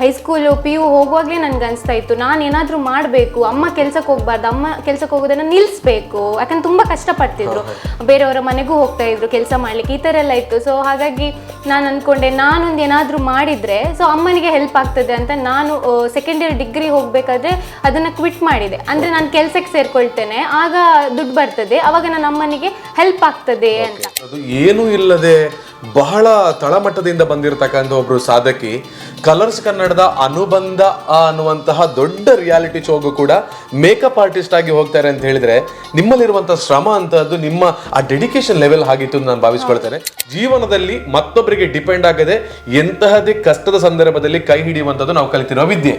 High school P U ಹೋಗುವಾಗಲೇ ನನಗೆ ಅನಿಸ್ತಾ ಇತ್ತು. ನಾನು ಏನಾದರೂ ಮಾಡಬೇಕು ಅಮ್ಮ ಕೆಲ್ಸಕ್ಕೆ ಹೋಗ್ಬಾರ್ದು ಅಮ್ಮ ಕೆಲ್ಸಕ್ಕೆ ಹೋಗೋದನ್ನ ನಿಲ್ಲಿಸ್ಬೇಕು ಯಾಕಂದ್ರೆ ತುಂಬ ಕಷ್ಟಪಡ್ತಿದ್ರು. ಬೇರೆಯವರ ಮನೆಗೂ ಹೋಗ್ತಾ ಇದ್ರು ಕೆಲಸ ಮಾಡ್ಲಿಕ್ಕೆ ಈ ಥರ ಎಲ್ಲ ಇತ್ತು. ಸೊ ಹಾಗಾಗಿ ನಾನು ಅಂದ್ಕೊಂಡೆ ನಾನೊಂದು ಏನಾದರೂ ಮಾಡಿದರೆ ಸೊ ಅಮ್ಮನಿಗೆ ಹೆಲ್ಪ್ ಆಗ್ತದೆ ಅಂತ ನಾನು ಸೆಕೆಂಡ್ ಇಯರ್ ಡಿಗ್ರಿ ಹೋಗಬೇಕಾದ್ರೆ ಅದನ್ನು ಕ್ವಿಟ್ ಮಾಡಿದೆ. ಅಂದರೆ ನಾನು ಕೆಲಸಕ್ಕೆ ಸೇರ್ಕೊಳ್ತೇನೆ ಆಗ ದುಡ್ಡು ಬರ್ತದೆ ಅವಾಗ ನನ್ನ ಅಮ್ಮನಿಗೆ ಹೆಲ್ಪ್ ಆಗ್ತದೆ ಅಂತ. ಅದು ಏನೂ ಇಲ್ಲದೆ ಬಹಳ ತಳಮಟ್ಟದಿಂದ ಬಂದಿರತಕ್ಕಂಥ ಒಬ್ರು ಸಾಧಕಿ ಕಲರ್ಸ್ ಕನ್ನಡದ ಅನುಬಂಧ ಅನ್ನುವಂತಹ ದೊಡ್ಡ ರಿಯಾಲಿಟಿ ಶೋಗೂ ಕೂಡ ಮೇಕಪ್ ಆರ್ಟಿಸ್ಟ್ ಆಗಿ ಹೋಗ್ತಾರೆ ಅಂತ ಹೇಳಿದ್ರೆ ನಿಮ್ಮಲ್ಲಿರುವಂತಹ ಶ್ರಮ ಅಂತದ್ದು ನಿಮ್ಮ ಆ ಡೆಡಿಕೇಶನ್ ಲೆವೆಲ್ ಆಗಿತ್ತು ನಾನು ಭಾವಿಸ್ಕೊಳ್ತೇನೆ. ಜೀವನದಲ್ಲಿ ಮತ್ತೊಬ್ಬರಿಗೆ ಡಿಪೆಂಡ್ ಆಗದೆ ಎಂತಹದೇ ಕಷ್ಟದ ಸಂದರ್ಭದಲ್ಲಿ ಕೈ ಹಿಡಿಯುವಂಥದ್ದು ನಾವು ಕಲಿತಿರೋ ವಿದ್ಯೆ.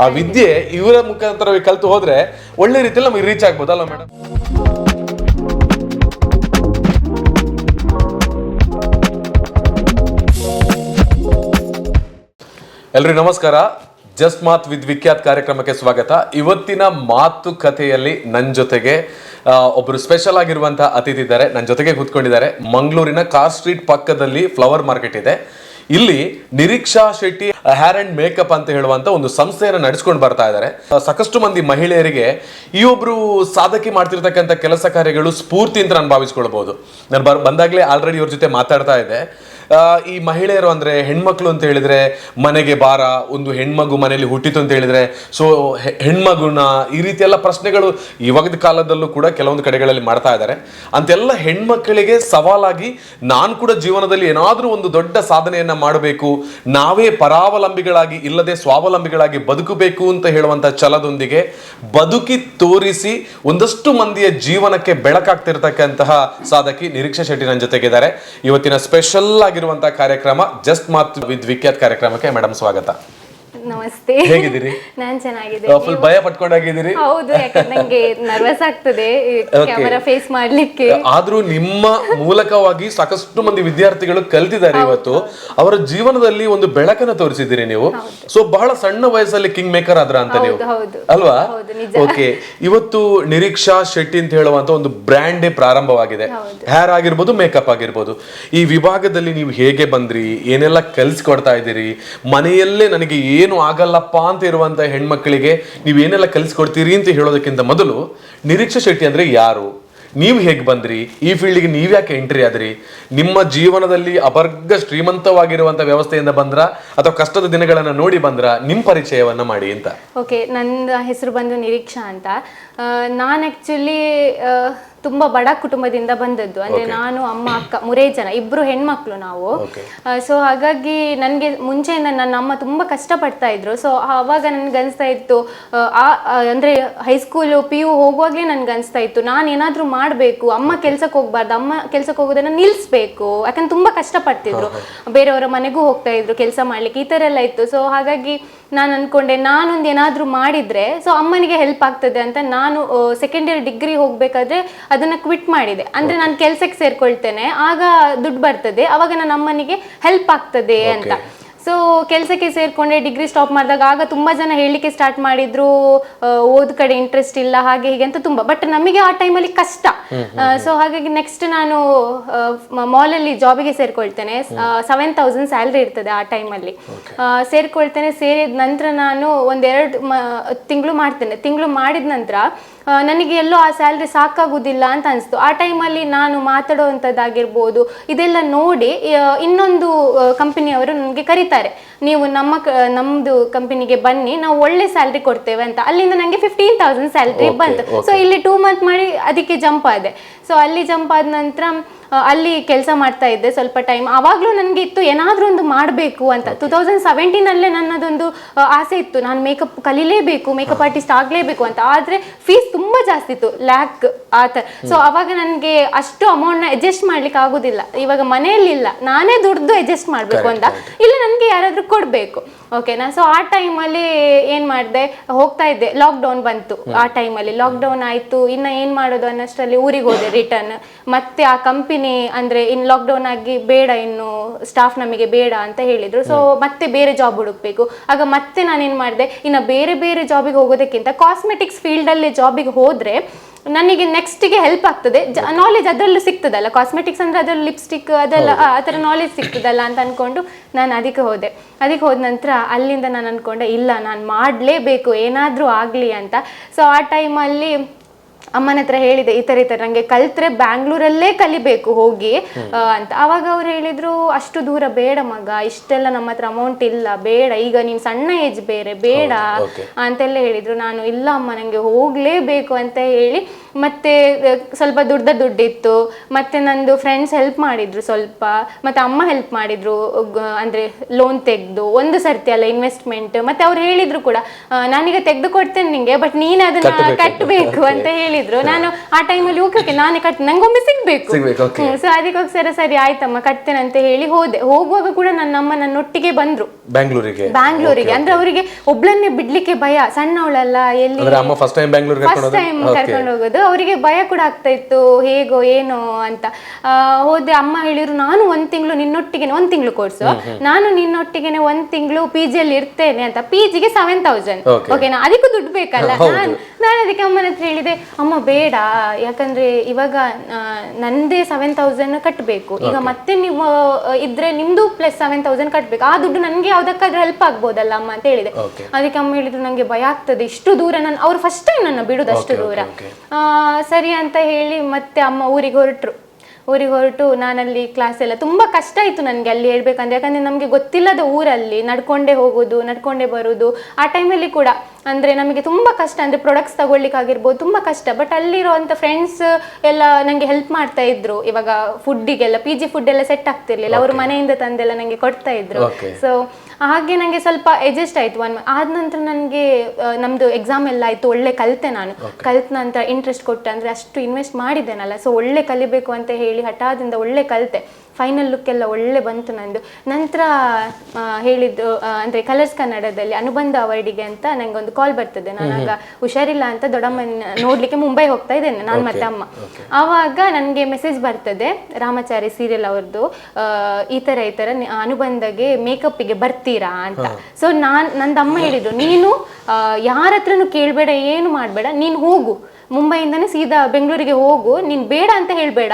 ಆ ವಿದ್ಯೆ ಇವರ ಮುಖಾಂತರ ಕಲಿತು ಹೋದ್ರೆ ಒಳ್ಳೆ ರೀತಿಯಲ್ಲಿ ನಮಗೆ ರೀಚ್ ಆಗ್ಬೋದಲ್ಲ ಮೇಡಮ್ ಎಲ್ರಿಗೂ ನಮಸ್ಕಾರ. ಜಸ್ಟ್ ಮಾತ್ ವಿತ್ ವಿಖ್ಯಾತ್ ಕಾರ್ಯಕ್ರಮಕ್ಕೆ ಸ್ವಾಗತ. ಇವತ್ತಿನ ಮಾತುಕತೆಯಲ್ಲಿ ನನ್ನ ಜೊತೆಗೆ ಒಬ್ಬರು ಸ್ಪೆಷಲ್ ಆಗಿರುವಂತಹ ಅತಿಥಿ ಇದ್ದಾರೆ ನನ್ನ ಜೊತೆಗೆ ಕೂತ್ಕೊಂಡಿದ್ದಾರೆ. ಮಂಗಳೂರಿನ ಕಾರ್ ಸ್ಟ್ರೀಟ್ ಪಕ್ಕದಲ್ಲಿ ಫ್ಲವರ್ ಮಾರ್ಕೆಟ್ ಇದೆ. ಇಲ್ಲಿ Niriksha Shetty hair and makeup ಅಂತ ಹೇಳುವಂತ ಒಂದು ಸಂಸ್ಥೆಯನ್ನು ನಡೆಸ್ಕೊಂಡು ಬರ್ತಾ ಇದ್ದಾರೆ. ಸಾಕಷ್ಟು ಮಂದಿ ಮಹಿಳೆಯರಿಗೆ ಈ ಒಬ್ರು ಸಾಧಕಿ ಮಾಡ್ತಿರ್ತಕ್ಕಂಥ ಕೆಲಸ ಕಾರ್ಯಗಳು ಸ್ಫೂರ್ತಿ ಅಂತ ನಾನು ಭಾವಿಸ್ಕೊಳ್ಬಹುದು ನಾನು ಬರ್, ಬಂದಾಗಲೇ ಆಲ್ರೆಡಿ ಇವ್ರ ಜೊತೆ ಮಾತಾಡ್ತಾ ಇದ್ದೆ. ಈ ಮಹಿಳೆಯರು ಅಂದರೆ ಹೆಣ್ಮಕ್ಳು ಅಂತ ಹೇಳಿದ್ರೆ ಮನೆಗೆ ಬಾರ ಒಂದು ಹೆಣ್ಮಗು ಮನೆಯಲ್ಲಿ ಹುಟ್ಟಿತು ಅಂತ ಹೇಳಿದ್ರೆ ಸೊ ಹೆಣ್ಮಗುನ ಈ ರೀತಿ ಎಲ್ಲ ಪ್ರಶ್ನೆಗಳು ಇವಾಗದ ಕಾಲದಲ್ಲೂ ಕೂಡ ಕೆಲವೊಂದು ಕಡೆಗಳಲ್ಲಿ ಮಾಡ್ತಾ ಇದ್ದಾರೆ. ಅಂತೆಲ್ಲ ಹೆಣ್ಮಕ್ಕಳಿಗೆ ಸವಾಲಾಗಿ ನಾನು ಕೂಡ ಜೀವನದಲ್ಲಿ ಏನಾದರೂ ಒಂದು ದೊಡ್ಡ ಸಾಧನೆಯನ್ನ ಮಾಡಬೇಕು, ನಾವೇ ಪರಾವಲಂಬಿಗಳಾಗಿ ಇಲ್ಲದೆ ಸ್ವಾವಲಂಬಿಗಳಾಗಿ ಬದುಕಬೇಕು ಅಂತ ಹೇಳುವಂತ ಛಲದೊಂದಿಗೆ ಬದುಕಿ ತೋರಿಸಿ ಒಂದಷ್ಟು ಮಂದಿಯ ಜೀವನಕ್ಕೆ ಬೆಳಕಾಗ್ತಿರ್ತಕ್ಕಂತಹ ಸಾಧಕಿ ನಿರೀಕ್ಷಾ ಶೆಟ್ಟಿ ನನ್ನ ಜೊತೆಗಿದ್ದಾರೆ. ಇವತ್ತಿನ ಸ್ಪೆಷಲ್ ಆಗಿರುವಂತಹ ಕಾರ್ಯಕ್ರಮ ಜಸ್ಟ್ ಮಾತ್ ವಿತ್ ವಿಖ್ಯಾತ್ ಕಾರ್ಯಕ್ರಮಕ್ಕೆ ಮೇಡಮ್ ಸ್ವಾಗತ. ನಮಸ್ತೆ. ಹೇಗಿದ್ದೀರಿ? ನಾನು ಚೆನ್ನಾಗಿದ್ದೀನಿ. ಫುಲ್ ಭಯ ಪಟ್ಕೊಂಡಾಗಿದ್ದೀರಿ? ಹೌದು ಯಾಕಂದ್ರೆ ನಂಗೆ ನರ್ವಸ್ ಆಗ್ತದೆ. ಕ್ಯಾಮರಾ ಫೇಸ್ ಮಾಡ್ಲಿಕ್ಕೆ. ಆದ್ರೂ ನಿಮ್ಮ ಮೂಲಕವಾಗಿ ಸಾಕಷ್ಟು ಮಂದಿ ವಿದ್ಯಾರ್ಥಿಗಳು ಕಲ್ತಿದ್ದಾರೆ ಇವತ್ತು. ಅವರ ಜೀವನದಲ್ಲಿ ಒಂದು ಬೆಳಕನ್ನ ತೋರಿಸಿದ್ದೀರಿ ನೀವು. ಸೊ ಬಹಳ ಸಣ್ಣ ವಯಸ್ಸಲ್ಲಿ ಕಿಂಗ್ ಮೇಕರ್ ಆದ್ರ ಅಂತ ನೀವು. ಅಲ್ವಾ. ಓಕೆ ಇವತ್ತು ನಿರೀಕ್ಷಾ ಶೆಟ್ಟಿ ಅಂತ ಹೇಳುವಂತ ಒಂದು ಬ್ರ್ಯಾಂಡೇ ಪ್ರಾರಂಭವಾಗಿದೆ. ಹೇರ್ ಆಗಿರ್ಬೋದು ಮೇಕಪ್ ಆಗಿರ್ಬೋದು. ಈ ವಿಭಾಗದಲ್ಲಿ ನೀವು ಹೇಗೆ ಬಂದ್ರಿ? ಏನೆಲ್ಲ ಕಲಿಸ್ಕೊಡ್ತಾ ಇದ್ದೀರಿ? ಮನೆಯಲ್ಲೇ ನನಗೆ ಏನು ಆಗಲ್ಲಪ್ಪ ಅಂತ ಇರುವಂತ ಹೆಣ್ಮಕ್ಳಿಗೆ ನೀವು ಏನೆಲ್ಲ ಕಲಿಸ್ಕೊಡ್ತೀರಿ ಅಂತ ಹೇಳೋದಕ್ಕಿಂತ ಮೊದಲು ನಿರೀಕ್ಷಾ ಶೆಟ್ಟಿ ಅಂದ್ರೆ ಯಾರು? ನೀವು ಹೇಗೆ ಬಂದ್ರಿ? ಈ ಫೀಲ್ಡ್ಗೆ ನೀವು ಯಾಕೆ ಎಂಟ್ರಿ ಆದ್ರಿ? ನಿಮ್ಮ ಜೀವನದಲ್ಲಿ ಅಬರ್ಗ ಶ್ರೀಮಂತವಾಗಿರುವಂತ ವ್ಯವಸ್ಥೆಯಿಂದ ಬಂದ್ರ? ಅಥವಾ ಕಷ್ಟದ ದಿನಗಳನ್ನ ನೋಡಿ ಬಂದ್ರ? ನಿಮ್ ಪರಿಚಯವನ್ನ ಮಾಡಿ ಅಂತ. ಓಕೆ ನನ್ನ ಹೆಸರು ಬಂದು ನಿರೀಕ್ಷಾ ಅಂತ. ನಾನು ಆ್ಯಕ್ಚುಲಿ ತುಂಬ ಬಡ ಕುಟುಂಬದಿಂದ ಬಂದದ್ದು. ಅಂದ್ರೆ ನಾನು ಅಮ್ಮ ಅಕ್ಕ ಮೂರೇ ಜನ ಇಬ್ರು ಹೆಣ್ಮಕ್ಳು ನಾವು. ಸೊ ಹಾಗಾಗಿ ನನಗೆ ಮುಂಚೆಯಿಂದ ನನ್ನ ಅಮ್ಮ ಕಷ್ಟ ಪಡ್ತಾ ಇದ್ರು. ಸೊ ಆವಾಗ ನನ್ಗೆ ಅನಿಸ್ತಾ ಇತ್ತು ಆ, ಅಂದ್ರೆ ಹೈಸ್ಕೂಲು ಪಿ ಯು ಹೋಗುವಾಗಲೇ ನನ್ಗೆ ಅನಿಸ್ತಾ ಇತ್ತು ನಾನು ಏನಾದರೂ ಮಾಡಬೇಕು ಅಮ್ಮ ಕೆಲ್ಸಕ್ಕೆ ಹೋಗ್ಬಾರ್ದು ಅಮ್ಮ ಕೆಲ್ಸಕ್ಕೆ ಹೋಗೋದನ್ನ ನಿಲ್ಸ್ಬೇಕು. ಯಾಕಂದ್ರೆ ತುಂಬಾ ಕಷ್ಟ ಪಡ್ತಿದ್ರು ಬೇರೆಯವರ ಮನೆಗೂ ಹೋಗ್ತಾ ಇದ್ರು ಕೆಲಸ ಮಾಡ್ಲಿಕ್ಕೆ ಈ ತರ ಎಲ್ಲ ಇತ್ತು. ಸೊ ಹಾಗಾಗಿ ನಾನು ಅನ್ಕೊಂಡೆ ನಾನೊಂದು ಏನಾದರೂ ಮಾಡಿದ್ರೆ ಸೊ ಅಮ್ಮನಿಗೆ ಹೆಲ್ಪ್ ಆಗ್ತದೆ ಅಂತ ನಾನು ಸೆಕೆಂಡ್ ಇಯರ್ ಡಿಗ್ರಿ ಹೋಗಬೇಕಾದ್ರೆ ಅದನ್ನು ಕ್ವಿಟ್ ಮಾಡಿದೆ. ಅಂದ್ರೆ ನಾನು ಕೆಲಸಕ್ಕೆ ಸೇರ್ಕೊಳ್ತೇನೆ. ಆಗ ದುಡ್ಡು ಬರ್ತದೆ. ಅವಾಗ ನನ್ನ ಅಮ್ಮನಿಗೆ ಹೆಲ್ಪ್ ಆಗ್ತದೆ ಅಂತ. ಸೊ ಕೆಲಸಕ್ಕೆ ಸೇರ್ಕೊಂಡೆ ಡಿಗ್ರಿ ಸ್ಟಾಪ್ ಮಾಡಿದಾಗ ಆಗ ತುಂಬ ಜನ ಹೇಳಲಿಕ್ಕೆ ಸ್ಟಾರ್ಟ್ ಮಾಡಿದ್ರು. ಓದ್ ಕಡೆ ಇಂಟ್ರೆಸ್ಟ್ ಇಲ್ಲ ಹಾಗೆ ಹೀಗೆ ಅಂತ ತುಂಬ. ಬಟ್ ನಮಗೆ ಆ ಟೈಮಲ್ಲಿ ಕಷ್ಟ. ಸೊ ಹಾಗಾಗಿ ನೆಕ್ಸ್ಟ್ ನಾನು ಮಾಲಲ್ಲಿ ಜಾಬಿಗೆ ಸೇರ್ಕೊಳ್ತೇನೆ. ಸೆವೆನ್ ತೌಸಂಡ್ ಸ್ಯಾಲ್ರಿ ಇರ್ತದೆ ಆ ಟೈಮಲ್ಲಿ ಸೇರ್ಕೊಳ್ತೇನೆ. ಸೇರಿದ ನಂತರ ನಾನು ಒಂದೆರಡು ತಿಂಗಳು ಮಾಡ್ತೇನೆ. ತಿಂಗಳು ಮಾಡಿದ ನಂತರ ನನಗೆ ಎಲ್ಲೋ ಆ ಸ್ಯಾಲ್ರಿ ಸಾಕಾಗೋದಿಲ್ಲ ಅಂತ ಅನಿಸ್ತು. ಆ ಟೈಮಲ್ಲಿ ನಾನು ಮಾತಾಡುವಂಥದ್ದಾಗಿರ್ಬೋದು ಇದೆಲ್ಲ ನೋಡಿ ಇನ್ನೊಂದು ಕಂಪನಿಯವರು ನನಗೆ ಕರೀತಾರೆ. ನೀವು ನಮ್ಮ ಕ ನಮ್ಮದು ಕಂಪನಿಗೆ ಬನ್ನಿ ನಾವು ಒಳ್ಳೆ ಸ್ಯಾಲ್ರಿ ಕೊಡ್ತೇವೆ ಅಂತ. ಅಲ್ಲಿಂದ ನನಗೆ ಫಿಫ್ಟೀನ್ ತೌಸಂಡ್ ಸ್ಯಾಲ್ರಿ ಬಂತು. ಸೊ ಇಲ್ಲಿ ಟೂ ಮಂತ್ ಮಾಡಿ ಅದಕ್ಕೆ ಜಂಪ್ ಆದೆ. ಸೊ ಅಲ್ಲಿ ಜಂಪ್ ಆದ ನಂತರ ಅಲ್ಲಿ ಕೆಲಸ ಮಾಡ್ತಾ ಇದ್ದೆ ಸ್ವಲ್ಪ ಟೈಮ್ ಆವಾಗಲೂ ನನಗೆ ಇತ್ತು ಏನಾದರೂ ಒಂದು ಮಾಡಬೇಕು ಅಂತ. ಟೂ ತೌಸಂಡ್ ಸೆವೆಂಟೀನಲ್ಲೇ ನನ್ನದೊಂದು ಆಸೆ ಇತ್ತು. ನಾನು ಮೇಕಪ್ ಕಲಿಲೇಬೇಕು ಮೇಕಪ್ ಆರ್ಟಿಸ್ಟ್ ಆಗಲೇಬೇಕು ಅಂತ. ಆದರೆ ಫೀಸ್ ತುಂಬ ಜಾಸ್ತಿ ಇತ್ತು ಲ್ಯಾಕ್ ಆ ಥರ ಸೊ ಅವಾಗ ನನಗೆ ಅಷ್ಟು ಅಮೌಂಟ್ನ ಅಡ್ಜಸ್ಟ್ ಮಾಡ್ಲಿಕ್ಕೆ ಆಗೋದಿಲ್ಲ. ಇವಾಗ ಮನೆಯಲ್ಲಿಲ್ಲ. ನಾನೇ ದುಡ್ದು ಅಡ್ಜಸ್ಟ್ ಮಾಡಬೇಕು ಅಂತ. ಇಲ್ಲ ನನಗೆ ಯಾರಾದರೂ ಕೊಡಬೇಕು. ಓಕೆನಾ ಸೊ ಆ ಟೈಮಲ್ಲಿ ಏನು ಮಾಡಿದೆ? ಹೋಗ್ತಾ ಇದ್ದೆ. ಲಾಕ್ಡೌನ್ ಬಂತು. ಆ ಟೈಮಲ್ಲಿ ಲಾಕ್ಡೌನ್ ಆಯಿತು. ಇನ್ನು ಏನು ಮಾಡೋದು ಅನ್ನೋಷ್ಟರಲ್ಲಿ ಊರಿಗೆ ಹೋದೆ ರಿಟರ್ನ್ ಮತ್ತೆ ಆ ಕಂಪನಿ ಅಂದರೆ ಇನ್ನು ಲಾಕ್ಡೌನ್ ಆಗಿ ಬೇಡ ಇನ್ನು ಸ್ಟಾಫ್ ನಮಗೆ ಬೇಡ ಅಂತ ಹೇಳಿದರು. ಸೊ ಮತ್ತೆ ಬೇರೆ ಜಾಬ್ ಹುಡುಕ್ಬೇಕು. ಆಗ ಮತ್ತೆ ನಾನೇನು ಮಾಡಿದೆ? ಇನ್ನು ಬೇರೆ ಬೇರೆ ಜಾಬಿಗೆ ಹೋಗೋದಕ್ಕಿಂತ ಕಾಸ್ಮೆಟಿಕ್ಸ್ ಫೀಲ್ಡಲ್ಲಿ ಜಾಬಿಗೆ ಹೋದರೆ ನನಗೆ ನೆಕ್ಸ್ಟಿಗೆ ಹೆಲ್ಪ್ ಆಗ್ತದೆ. ನಾಲೆಜ್ ಅದರಲ್ಲೂ ಸಿಗ್ತದಲ್ಲ? ಕಾಸ್ಮೆಟಿಕ್ಸ್ ಅಂದ್ರೆ ಅದರಲ್ಲಿ ಲಿಪ್ಸ್ಟಿಕ್ ಅದೆಲ್ಲ ಆ ಥರ ನಾಲೆಜ್ ಸಿಗ್ತದಲ್ಲ ಅಂತ ಅನ್ಕೊಂಡು ನಾನು ಅದಕ್ಕೆ ಹೋದೆ. ಅದಕ್ಕೆ ಹೋದ ನಂತರ ಅಲ್ಲಿಂದ ನಾನು ಅನ್ಕೊಂಡೆ ಇಲ್ಲ ನಾನು ಮಾಡಲೇಬೇಕು ಏನಾದರೂ ಆಗಲಿ ಅಂತ. ಸೊ ಆ ಟೈಮಲ್ಲಿ ಅಮ್ಮನ ಹತ್ರ ಹೇಳಿದೆ ಈ ತರ ಈ ಥರ ನನಗೆ ಕಲ್ತ್ರೆ ಬ್ಯಾಂಗ್ಳೂರಲ್ಲೇ ಕಲಿಬೇಕು ಹೋಗಿ. ಅಂತ. ಅವಾಗ ಅವ್ರು ಹೇಳಿದ್ರು ಅಷ್ಟು ದೂರ ಬೇಡ ಮಗ ಇಷ್ಟೆಲ್ಲ ನಮ್ಮ ಹತ್ರ ಅಮೌಂಟ್ ಇಲ್ಲ ಬೇಡ ಈಗ ನೀನು ಸಣ್ಣ ಏಜ್ ಬೇರೆ ಬೇಡ ಅಂತೆಲ್ಲ ಹೇಳಿದ್ರು. ನಾನು ಇಲ್ಲ ಅಮ್ಮ ನಂಗೆ ಹೋಗಲೇಬೇಕು ಅಂತ ಹೇಳಿ ಮತ್ತೆ ಸ್ವಲ್ಪ ದುಡ್ಡ ದುಡ್ಡಿತ್ತು. ಮತ್ತೆ ನಂದು ಫ್ರೆಂಡ್ಸ್ ಹೆಲ್ಪ್ ಮಾಡಿದ್ರು ಸ್ವಲ್ಪ. ಮತ್ತೆ ಅಮ್ಮ ಹೆಲ್ಪ್ ಮಾಡಿದ್ರು ಅಂದ್ರೆ ಲೋನ್ ತೆಗೆದು. ಒಂದು ಸರ್ತಿ ಅಲ್ಲ ಇನ್ವೆಸ್ಟ್ಮೆಂಟ್ ಮತ್ತೆ ಅವ್ರು ಹೇಳಿದ್ರು ಕೂಡ ನಾನೀಗ ತೆಗೆದು ಕೊಡ್ತೇನೆ ನಿಂಗೆ ಬಟ್ ನೀನು ಅದನ್ನ ಕಟ್ಟಬೇಕು ಅಂತ ಹೇಳಿದ್ರು. ನಾನು ಆ ಟೈಮಲ್ಲಿ ಓಕೆ ಓಕೆ ನಾನೇ ಕಟ್ ನಂಗೊಮ್ಮೆ ಸಿಗ್ಬೇಕು. ಸೊ ಅದಕ್ಕೋಸ್ಕರ ಸರಿ ಆಯ್ತಮ್ಮ ಕಟ್ತೇನೆ ಅಂತ ಹೇಳಿ ಹೋದೆ. ಹೋಗುವಾಗ ಕೂಡ ನನ್ನ ಅಮ್ಮ ನನ್ನೊಟ್ಟಿಗೆ ಬಂದ್ರು. ಬ್ಯಾಂಗ್ಳೂರಿಗೆ. ಬ್ಯಾಂಗ್ಳೂರಿಗೆ. ಅಂದ್ರೆ ಅವರಿಗೆ ಒಬ್ಳನ್ನೇ ಬಿಡ್ಲಿಕ್ಕೆ ಭಯ. ಸಣ್ಣವಳಲ್ಲ ಎಲ್ಲಿ ಫಸ್ಟ್ ಟೈಮ್ ಕರ್ಕೊಂಡು ಹೋಗೋದು ಅವರಿಗೆ ಭಯ ಕೂಡ ಆಗ್ತಾ ಇತ್ತು. ಹೇಗೋ ಏನೋ ಅಂತ. ಹೋದೆ ಅಮ್ಮ ಹೇಳಿದ್ರು ನಾನು ಒಂದ್ ತಿಂಗಳು ನಿನ್ನೊಟ್ಟಿಗೆ ಒಂದ್ ತಿಂಗಳು ಕೋರ್ಸು ನಾನು ನಿನ್ನೊಟ್ಟಿಗೆನೆ ಒಂದ್ ತಿಂಗಳು ಪಿ ಜಿಯಲ್ಲಿ ಇರ್ತೇನೆ ಅಂತ. ಪಿ ಜಿಗೆ ಸೆವೆನ್ ತೌಸಂಡ್. ಓಕೆನಾ ಅದಕ್ಕೂ ದುಡ್ಡು ಬೇಕಲ್ಲ? ನಾನು ನಾನು ಅದಕ್ಕೆ ಅಮ್ಮನ ಹತ್ರ ಹೇಳಿದೆ ಅಮ್ಮ ಬೇಡ. ಯಾಕಂದ್ರೆ ಇವಾಗ ನಂದೇ ಸೆವೆನ್ ತೌಸಂಡ್ ಕಟ್ಬೇಕು. ಈಗ ಮತ್ತೆ ನೀವು ಇದ್ರೆ ನಿಮ್ದು ಪ್ಲಸ್ ಸೆವೆನ್ ತೌಸಂಡ್ ಕಟ್ಬೇಕು. ಆ ದುಡ್ಡು ನನಗೆ ಯಾವ್ದಕ್ಕಾದ್ರೂ ಹೆಲ್ಪ್ ಆಗ್ಬೋದಲ್ಲ ಅಮ್ಮ? ಅಂತ ಹೇಳಿದೆ. ಅದಕ್ಕೆ ಅಮ್ಮ ಹೇಳಿದ್ರು ನಂಗೆ ಭಯ ಆಗ್ತದೆ. ಇಷ್ಟು ದೂರ ನಾನು ಅವ್ರು ಫಸ್ಟ್ ಟೈಮ್ ನನ್ನ ಬಿಡುದು ಅಷ್ಟು ದೂರ. ಆ, ಸರಿ ಅಂತ ಹೇಳಿ ಮತ್ತೆ ಅಮ್ಮ ಊರಿಗೆ ಹೊರಟರು. ಊರಿಗೆ ಹೊರಟು ನಾನಲ್ಲಿ ಕ್ಲಾಸ್ ಎಲ್ಲ ತುಂಬ ಕಷ್ಟ ಇತ್ತು ನನಗೆ ಅಲ್ಲಿ ಹೇಳ್ಬೇಕಂದ್ರೆ. ಯಾಕಂದರೆ ನಮಗೆ ಗೊತ್ತಿಲ್ಲದ ಊರಲ್ಲಿ ನಡ್ಕೊಂಡೇ ಹೋಗೋದು ನಡ್ಕೊಂಡೇ ಬರೋದು. ಆ ಟೈಮಲ್ಲಿ ಕೂಡ ಅಂದರೆ ನಮಗೆ ತುಂಬ ಕಷ್ಟ ಅಂದರೆ ಪ್ರಾಡಕ್ಟ್ಸ್ ತಗೊಳ್ಳಿಕ್ಕಾಗಿರ್ಬೋದು ತುಂಬ ಕಷ್ಟ. ಬಟ್ ಅಲ್ಲಿರುವಂಥ ಫ್ರೆಂಡ್ಸ್ ಎಲ್ಲ ನನಗೆ ಹೆಲ್ಪ್ ಮಾಡ್ತಾ ಇದ್ರು. ಇವಾಗ ಫುಡ್ಡಿಗೆಲ್ಲ ಪಿ ಜಿ ಫುಡ್ ಎಲ್ಲ ಸೆಟ್ ಆಗ್ತಿರ್ಲಿಲ್ಲ. ಅವರು ಮನೆಯಿಂದ ತಂದೆಲ್ಲ ನನಗೆ ಕೊಡ್ತಾ ಇದ್ರು. ಸೊ ಹಾಗೆ ನನಗೆ ಸ್ವಲ್ಪ ಅಡ್ಜಸ್ಟ್ ಆಯ್ತು ಒನ್ ಆದ ನಂತರ ನನಗೆ ನಮ್ಮದು ಎಕ್ಸಾಮ್ ಎಲ್ಲ ಆಯಿತು ಒಳ್ಳೆ ಕಲಿತೆ ನಾನು. ಕಲಿತ ನಂತರ ಇಂಟ್ರೆಸ್ಟ್ ಕೊಟ್ಟೆ ಅಂದರೆ ಅಷ್ಟು ಇನ್ವೆಸ್ಟ್ ಮಾಡಿದ್ದೇನಲ್ಲ. ಸೊ ಒಳ್ಳೆ ಕಲಿಬೇಕು ಅಂತ ಹೇಳಿ ಹಠಾದಿಂದ ಒಳ್ಳೆ ಕಲಿತೆ. ಫೈನಲ್ ಲುಕ್ ಎಲ್ಲ ಒಳ್ಳೆ ಬಂತು ನಂದು. ನಂತರ ಹೇಳಿದ್ದು ಅಂದ್ರೆ ಕಲರ್ಸ್ ಕನ್ನಡದಲ್ಲಿ ಅನುಬಂಧ ಅವಾರ್ಡಿಗೆ ಅಂತ ನಂಗೆ ಒಂದು ಕಾಲ್ ಬರ್ತದೆ. ನಾನಾಗ ಹುಷಾರಿಲ್ಲ ಅಂತ ದೊಡ್ಡಮ್ಮನ ನೋಡ್ಲಿಕ್ಕೆ ಮುಂಬೈ ಹೋಗ್ತಾ ಇದ್ದೇನೆ ನಾನು ಮತ್ತೆ ಅಮ್ಮ. ಆವಾಗ ನನಗೆ ಮೆಸೇಜ್ ಬರ್ತದೆ ರಾಮಾಚಾರಿ ಸೀರಿಯಲ್ ಅವ್ರದ್ದು ಈ ತರ ಈ ತರ ನಿ- ಅನುಬಂಧಗೆ ಮೇಕಪ್ಪಿಗೆ ಬರ್ತೀರಾ ಅಂತ. ಸೊ ನಾನ್ ನಂದಮ್ಮ ಹೇಳಿದ್ರು ನೀನು ಯಾರ ಹತ್ರನೂ ಕೇಳಬೇಡ ಏನು ಮಾಡಬೇಡ ನೀನು ಹೋಗು. ಮುಂಬೈಯಿಂದನೇ ಸೀದಾ ಬೆಂಗಳೂರಿಗೆ ಹೋಗು. ನೀನು ಬೇಡ ಅಂತ ಹೇಳಬೇಡ.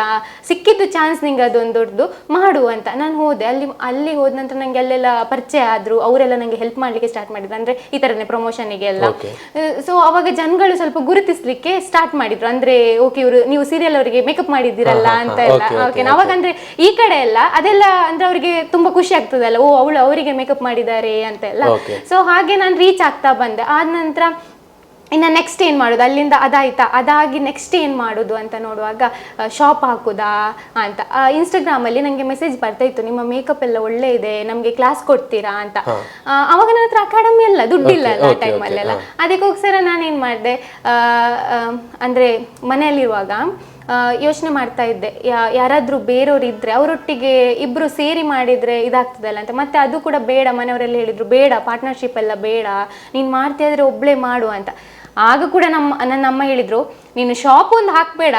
ಸಿಕ್ಕಿದ್ದು ಚಾನ್ಸ್ ನಿಂಗೆ ಅದೊಂದು ದೊಡ್ಡದು. ಮಾಡು ಅಂತ. ನಾನು ಹೋದೆ. ಅಲ್ಲಿ ಅಲ್ಲಿ ಹೋದ ನಂತರ ನನಗೆ ಅಲ್ಲೆಲ್ಲ ಪರಿಚಯ ಆದರು. ಅವರೆಲ್ಲ ನನಗೆ ಹೆಲ್ಪ್ ಮಾಡಲಿಕ್ಕೆ ಸ್ಟಾರ್ಟ್ ಮಾಡಿದ್ರು. ಅಂದರೆ ಈ ಥರನೇ ಪ್ರಮೋಷನಿಗೆ ಎಲ್ಲ. ಸೊ ಅವಾಗ ಜನಗಳು ಸ್ವಲ್ಪ ಗುರುತಿಸ್ಲಿಕ್ಕೆ ಸ್ಟಾರ್ಟ್ ಮಾಡಿದ್ರು. ಅಂದರೆ ಓಕೆ ಇವರು ನೀವು ಸೀರಿಯಲ್ ಅವರಿಗೆ ಮೇಕಪ್ ಮಾಡಿದ್ದೀರಲ್ಲ ಅಂತ ಎಲ್ಲ. ಓಕೆ ಅವಾಗ ಅಂದರೆ ಈ ಕಡೆ ಎಲ್ಲ ಅದೆಲ್ಲ ಅಂದ್ರೆ ಅವರಿಗೆ ತುಂಬಾ ಖುಷಿ ಆಗ್ತದಲ್ಲ. ಓ ಅವಳು ಅವರಿಗೆ ಮೇಕಪ್ ಮಾಡಿದ್ದಾರೆ ಅಂತ ಎಲ್ಲ. ಸೊ ಹಾಗೆ ನಾನು ರೀಚ್ ಆಗ್ತಾ ಬಂದೆ. ಆದ ನಂತರ ಇನ್ನು ನೆಕ್ಸ್ಟ್ ಏನು ಮಾಡೋದು? ಅಲ್ಲಿಂದ ಅದಾಯ್ತಾ? ಅದಾಗಿ ನೆಕ್ಸ್ಟ್ ಏನು ಮಾಡೋದು ಅಂತ ನೋಡುವಾಗ ಶಾಪ್ ಹಾಕೋದಾ ಅಂತ. ಇನ್ಸ್ಟಾಗ್ರಾಮಲ್ಲಿ ನನಗೆ ಮೆಸೇಜ್ ಬರ್ತಾ ಇತ್ತು ನಿಮ್ಮ ಮೇಕಪ್ ಎಲ್ಲ ಒಳ್ಳೆ ಇದೆ ನಮಗೆ ಕ್ಲಾಸ್ ಕೊಡ್ತೀರಾ ಅಂತ. ಅವಾಗ ನನ್ನ ಹತ್ರ ಅಕಾಡೆಮಿ ಅಲ್ಲ ದುಡ್ಡಿಲ್ಲ ಅಲ್ಲ ಆ ಟೈಮಲ್ಲೆಲ್ಲ ಅದಕ್ಕೋಸ್ಕರ ನಾನೇನು ಮಾಡಿದೆ ಅಂದರೆ ಮನೆಯಲ್ಲಿರುವಾಗ ಯೋಚನೆ ಮಾಡ್ತಾ ಇದ್ದೆ. ಯಾರಾದರೂ ಯಾರಾದ್ರೂ ಬೇರೆಯವ್ರು ಇದ್ದರೆ ಅವರೊಟ್ಟಿಗೆ ಇಬ್ರು ಸೇರಿ ಮಾಡಿದ್ರೆ ಇದಾಗ್ತದಲ್ಲ ಅಂತ. ಮತ್ತೆ ಅದು ಕೂಡ ಬೇಡ ಮನೆಯವರೆಲ್ಲ ಹೇಳಿದ್ರು ಬೇಡ ಪಾರ್ಟ್ನರ್ಶಿಪ್ ಎಲ್ಲ ಬೇಡ ನೀನ್ ಮಾಡ್ತಿದ್ರೆ ಒಬ್ಳೆ ಮಾಡು ಅಂತ. ಆಗ ಕೂಡ ನಮ್ಮ ನನ್ನ ಅಮ್ಮ ಹೇಳಿದ್ರು ನೀನು ಶಾಪ್ ಒಂದು ಹಾಕ್ಬೇಡ.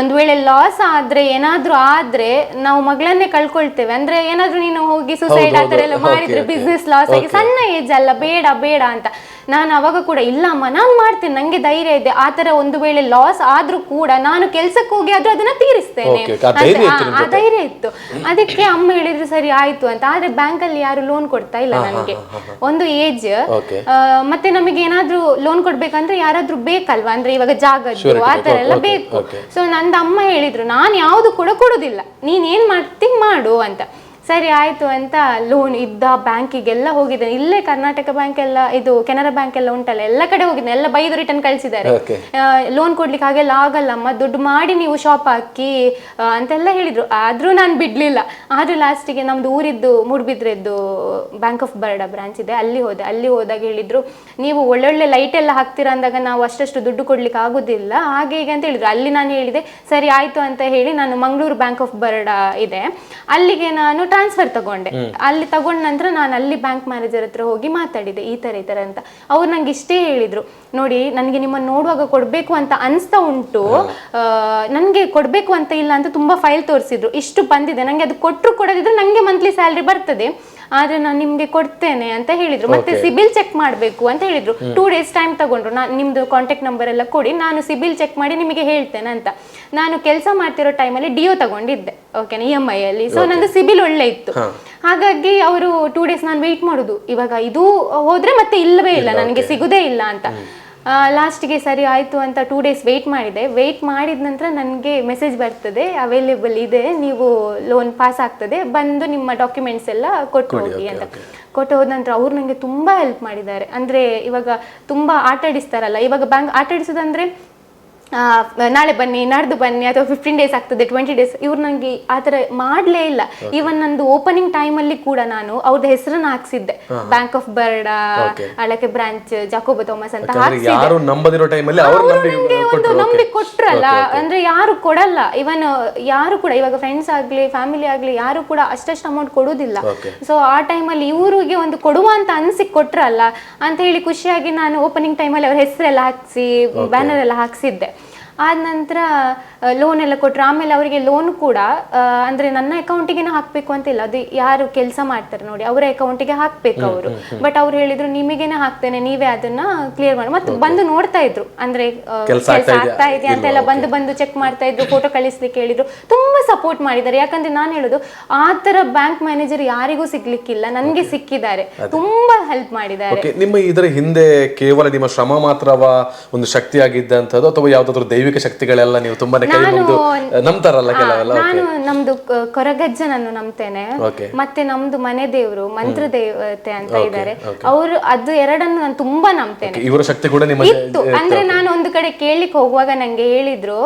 ಒಂದ್ ವೇಳೆ ಲಾಸ್ ಆದ್ರೆ ಏನಾದ್ರೂ ಆದ್ರೆ ನಾವು ಮಗಳನ್ನೇ ಕಳ್ಕೊಳ್ತೇವೆ. ಅಂದ್ರೆ ಏನಾದ್ರೂ ನೀನು ಹೋಗಿ ಸುಸೈಡ್ ಆ ತರ ಎಲ್ಲ ಮಾಡಿದ್ರೆ. ಬಿಸ್ನೆಸ್ ಲಾಸ್ ಆಗಿ ಸಣ್ಣ ಏಜ್ ಅಲ್ಲ ಬೇಡ ಬೇಡ ಅಂತ. ನಾನು ಅವಾಗ ಕೂಡ ಇಲ್ಲ ಅಮ್ಮ ನಾನು ಮಾಡ್ತೇನೆ ನಂಗೆ ಧೈರ್ಯ ಇದೆ. ಆ ತರ ಒಂದು ವೇಳೆ ಲಾಸ್ ಆದ್ರೂ ಕೂಡ ನಾನು ಕೆಲ್ಸಕ್ಕೆ ಹೋಗಿ ಆದ್ರೂ ಅದನ್ನ ತೀರಿಸ್ತೇನೆ. ಆ ಧೈರ್ಯ ಇತ್ತು ಅದಕ್ಕೆ ಅಮ್ಮ ಹೇಳಿದ್ರು ಸರಿ ಆಯ್ತು ಅಂತ. ಆದ್ರೆ ಬ್ಯಾಂಕ್ ಅಲ್ಲಿ ಯಾರು ಲೋನ್ ಕೊಡ್ತಾ ಇಲ್ಲ ನನಗೆ. ಒಂದು ಏಜ್. ಮತ್ತೆ ನಮಗೆ ಏನಾದ್ರೂ ಲೋನ್ ಕೊಡ್ಬೇಕಂದ್ರೆ ಯಾರಾದ್ರೂ ಬೇಕಲ್ವಾ? ಅಂದ್ರೆ ಇವಾಗ ಜಾಗದ್ದು Surety ಆ ತರ ಎಲ್ಲ ಬೇಕು. ಸೊ ನಂದು ಅಮ್ಮ ಹೇಳಿದ್ರು ನಾನು ಯಾವುದು ಕೂಡ ಕೊಡುದಿಲ್ಲ. ನೀನ್ ಏನ್ ಮಾಡ್ತಿ ಮಾಡು ಅಂತ. ಸರಿ ಆಯ್ತು ಅಂತ ಲೋನ್ ಇದ್ದ ಬ್ಯಾಂಕಿಗೆಲ್ಲ ಹೋಗಿದ್ದೇನೆ. ಇಲ್ಲೇ ಕರ್ನಾಟಕ ಬ್ಯಾಂಕ್ ಎಲ್ಲ ಇದು ಕೆನರಾ ಬ್ಯಾಂಕ್ ಎಲ್ಲ ಉಂಟಲ್ಲ ಎಲ್ಲ ಕಡೆ ಹೋಗಿದ್ದೇನೆ. ಎಲ್ಲ ಬೈದು ರಿಟರ್ನ್ ಕಳಿಸಿದ್ದಾರೆ. ಲೋನ್ ಕೊಡ್ಲಿಕ್ಕೆ ಹಾಗೆಲ್ಲ ಆಗಲ್ಲಮ್ಮ. ದುಡ್ಡು ಮಾಡಿ ನೀವು ಶಾಪ್ ಹಾಕಿ ಅಂತೆಲ್ಲ ಹೇಳಿದ್ರು. ಆದ್ರೂ ನಾನು ಬಿಡ್ಲಿಲ್ಲ. ಆದ್ರೂ ಲಾಸ್ಟಿಗೆ ನಮ್ದು ಊರಿದ್ದು ಮೂಡ್ಬಿದ್ರೆದ್ದು ಬ್ಯಾಂಕ್ ಆಫ್ ಬರೋಡಾ ಬ್ರಾಂಚ್ ಇದೆ. ಅಲ್ಲಿ ಹೋದೆ. ಅಲ್ಲಿ ಹೋದಾಗ ಹೇಳಿದ್ರು ನೀವು ಒಳ್ಳೊಳ್ಳೆ ಲೈಟ್ ಎಲ್ಲ ಹಾಕ್ತೀರಾ ಅಂದಾಗ ನಾವು ಅಷ್ಟಷ್ಟು ದುಡ್ಡು ಕೊಡ್ಲಿಕ್ಕೆ ಆಗುದಿಲ್ಲ. ಹಾಗೆ ಹೀಗೆ ಅಂತ ಹೇಳಿದ್ರು. ಅಲ್ಲಿ ನಾನು ಹೇಳಿದೆ ಸರಿ ಆಯ್ತು ಅಂತ ಹೇಳಿ ನಾನು ಮಂಗಳೂರು ಬ್ಯಾಂಕ್ ಆಫ್ ಬರೋಡಾ ಇದೆ. ಅಲ್ಲಿಗೆ ನಾನು ಟ್ರಾನ್ಸ್ಫರ್ ತಗೊಂಡೆ. ಅಲ್ಲಿ ತಗೊಂಡ ನಂತರ ನಾನು ಅಲ್ಲಿ ಬ್ಯಾಂಕ್ ಮ್ಯಾನೇಜರ್ ಹತ್ರ ಹೋಗಿ ಮಾತಾಡಿದೆ ಈ ತರ ಈ ತರ ಅಂತ. ಅವ್ರು ನಂಗೆ ಇಷ್ಟೇ ಹೇಳಿದ್ರು ನೋಡಿ ನನಗೆ ನಿಮ್ಮನ್ನು ನೋಡುವಾಗ ಕೊಡಬೇಕು ಅಂತ ಅನಿಸ್ತಾ ಉಂಟು. ನನಗೆ ಕೊಡಬೇಕು ಅಂತ ಇಲ್ಲ ಅಂತ ತುಂಬಾ ಫೈಲ್ ತೋರಿಸಿದ್ರು. ಇಷ್ಟು ಬಂದಿದೆ ನನಗೆ ಅದು ಕೊಟ್ಟರು ಕೊಡದಿದ್ರೆ ನನಗೆ ಮಂತ್ಲಿ ಸ್ಯಾಲ್ರಿ ಬರ್ತದೆ. ಆದ್ರೆ ನಾನು ನಿಮ್ಗೆ ಕೊಡ್ತೇನೆ ಅಂತ ಹೇಳಿದ್ರು. ಮತ್ತೆ ಸಿಬಿಲ್ ಚೆಕ್ ಮಾಡಬೇಕು ಅಂತ ಹೇಳಿದ್ರು. ಟೂ ಡೇಸ್ ಟೈಮ್ ತಗೊಂಡ್ರು. ನಾನು ನಿಮ್ದು ಕಾಂಟ್ಯಾಕ್ಟ್ ನಂಬರ್ ಎಲ್ಲ ಕೊಡಿ. ನಾನು ಸಿಬಿಲ್ ಚೆಕ್ ಮಾಡಿ ನಿಮಗೆ ಹೇಳ್ತೇನೆ ಅಂತ. ನಾನು ಕೆಲಸ ಮಾಡ್ತಿರೋ ಟೈಮಲ್ಲಿ ಡಿಯೋ ತಗೊಂಡಿದ್ದೆ. ಓಕೆನಾ ಇ ಎಂ ಐ ಅಲ್ಲಿ. ಸೊ ನಂದು ಸಿಬಿಲ್ ಒಳ್ಳೆ ಇತ್ತು. ಹಾಗಾಗಿ ಅವರು ಟೂ ಡೇಸ್ ನಾನು ವೆಯ್ಟ್ ಮಾಡುದು. ಇವಾಗ ಇದು ಹೋದ್ರೆ ಮತ್ತೆ ಇಲ್ಲವೇ ಇಲ್ಲ ನನಗೆ ಸಿಗುದೇ ಇಲ್ಲ ಅಂತ. ಲಾಸ್ಟ್ಗೆ ಸರಿ ಆಯ್ತು ಅಂತ ಟೂ ಡೇಸ್ ವೆಯ್ಟ್ ಮಾಡಿದೆ. ವೆಯ್ಟ್ ಮಾಡಿದ ನಂತರ ನನಗೆ ಮೆಸೇಜ್ ಬರ್ತದೆ ಅವೈಲೇಬಲ್ ಇದೆ ನೀವು ಲೋನ್ ಪಾಸ್ ಆಗ್ತದೆ ಬಂದು ನಿಮ್ಮ ಡಾಕ್ಯುಮೆಂಟ್ಸ್ ಎಲ್ಲ ಕೊಟ್ಟು ಹೋಗಿ ಅಂತ. ಕೊಟ್ಟು ಹೋದ ನಂತರ ಅವ್ರು ನನಗೆ ತುಂಬ ಹೆಲ್ಪ್ ಮಾಡಿದ್ದಾರೆ. ಅಂದರೆ ಇವಾಗ ತುಂಬ ಆಟಾಡಿಸ್ತಾರಲ್ಲ ಇವಾಗ ಬ್ಯಾಂಕ್ ಆಟ ಆಡಿಸೋದಂದ್ರೆ ಆ, ನಾಳೆ ಬನ್ನಿ ನಾಡ್ದು ಬನ್ನಿ ಅಥವಾ ಫಿಫ್ಟೀನ್ ಡೇಸ್ ಆಗ್ತದೆ ಟ್ವೆಂಟಿ ಡೇಸ್ ಇವ್ರು ನನಗೆ ಆ ಥರ ಮಾಡಲೇ ಇಲ್ಲ. ಈವನ್ ನಂದು ಓಪನಿಂಗ್ ಟೈಮಲ್ಲಿ ಕೂಡ ನಾನು ಅವ್ರದ್ದು ಹೆಸರನ್ನ ಹಾಕ್ಸಿದ್ದೆ. Bank of Baroda Alake branch Jacob Thomas ಅಂತ ಯಾರು ನಂಬದಿರೋ ಟೈಮಲ್ಲಿ ಅವರು ನನಗೆ ಒಂದು ಕೊಟ್ರು ನಂಬಿ ಕೊಟ್ರಲ್ಲ ಅಂದ್ರೆ ಯಾರು ಕೊಡಲ್ಲ. ಇವನ್ ಯಾರು ಕೂಡ ಇವಾಗ ಫ್ರೆಂಡ್ಸ್ ಆಗಲಿ ಫ್ಯಾಮಿಲಿ ಆಗಲಿ ಯಾರು ಕೂಡ ಅಷ್ಟಷ್ಟು ಅಮೌಂಟ್ ಕೊಡುದಿಲ್ಲ. ಸೊ ಆ ಟೈಮಲ್ಲಿ ಇವರಿಗೆ ಒಂದು ಕೊಡುವ ಅಂತ ಅನ್ಸಿ ಕೊಟ್ರಲ್ಲ ಅಂತ ಹೇಳಿ ಖುಷಿಯಾಗಿ ನಾನು ಓಪನಿಂಗ್ ಟೈಮಲ್ಲಿ ಅವ್ರ ಹೆಸರೆಲ್ಲ ಹಾಕ್ಸಿ ಬ್ಯಾನರ್ ಎಲ್ಲ ಹಾಕ್ಸಿದ್ದೆ. ಆದ ನಂತರ ಲೋನ್ ಎಲ್ಲ ಕೊಟ್ಟರು ಆಮೇಲೆ ಅವರಿಗೆ ಲೋನ್ ಕೂಡ ಅಂದ್ರೆ ನನ್ನ ಅಕೌಂಟಿಗೆ ಹಾಕ್ಬೇಕು ಅಂತ ಇಲ್ಲ ಅದು ಯಾರು ಕೆಲಸ ಮಾಡ್ತಾರೆ ನೋಡಿ ಅವರ ಅಕೌಂಟಿಗೆ ಹಾಕ್ಬೇಕು ಅವರು. ಬಟ್ ಅವ್ರು ಹೇಳಿದ್ರು ನಿಮಗೇನೆ ಹಾಕ್ತೇನೆ ನೀವೇ ಅದನ್ನ ಕ್ಲಿಯರ್ ಮಾಡಿ. ಮತ್ತೆ ಬಂದು ನೋಡ್ತಾ ಇದ್ರು. ಅಂದ್ರೆ ಕೆಲ್ಸ ಆಗ್ತಾ ಇದೆ ಅಂತ ಎಲ್ಲ ಬಂದು ಬಂದು ಚೆಕ್ ಮಾಡ್ತಾ ಇದ್ರು ಫೋಟೋ ಕಳಿಸ್ಲಿಕ್ಕೆ ಹೇಳಿದ್ರು. ತುಂಬಾ ಸಪೋರ್ಟ್ ಮಾಡಿದ್ದಾರೆ. ಯಾಕಂದ್ರೆ ನಾನು ಹೇಳುದು ಆ ತರ ಬ್ಯಾಂಕ್ ಮ್ಯಾನೇಜರ್ ಯಾರಿಗೂ ಸಿಗ್ಲಿಕ್ಕಿಲ್ಲ. ನನ್ಗೆ ಸಿಕ್ಕಿದ್ದಾರೆ. ತುಂಬಾ ಹೆಲ್ಪ್ ಮಾಡಿದ್ದಾರೆ. ನಿಮ್ಮ ಇದರ ಹಿಂದೆ ಕೇವಲ ನಿಮ್ಮ ಶ್ರಮ ಮಾತ್ರವ ಒಂದು ಶಕ್ತಿ ಆಗಿದ್ದಂಥದ್ದು ಅಥವಾ ಯಾವ್ದಾದ್ರು ದೈವಿಕ ಶಕ್ತಿಗಳೆಲ್ಲ ನೀವು ತುಂಬಾನೇ ಕೈ ಮುಗಿದು ನಂಬ್ತಾರಲ್ಲ ಕೆಲವೆಲ್ಲ? ನಾನು ನಮ್ದು ಕೊರಗಜ್ಜನನ್ನು ನಂಬ್ತೇನೆ. ಮತ್ತೆ ನಮ್ದು ಮನೆ ದೇವರು ಮಂತ್ರ ದೇವತೆ ಅಂತ ಇದ್ದಾರೆ. ಅವರು ಅದು ಎರಡನ್ನು ನಾನು ತುಂಬಾ ನಂಬ್ತೇನೆ. ಇವರ ಶಕ್ತಿ ಕೂಡ ನಿಮ್ಮ ಇತ್ತು. ಅಂದ್ರೆ ನಾನು ಒಂದು ಕಡೆ ಕೇಳಲಿಕ್ಕೆ ಹೋಗುವಾಗ ನಂಗೆ ಹೇಳಿದ್ರು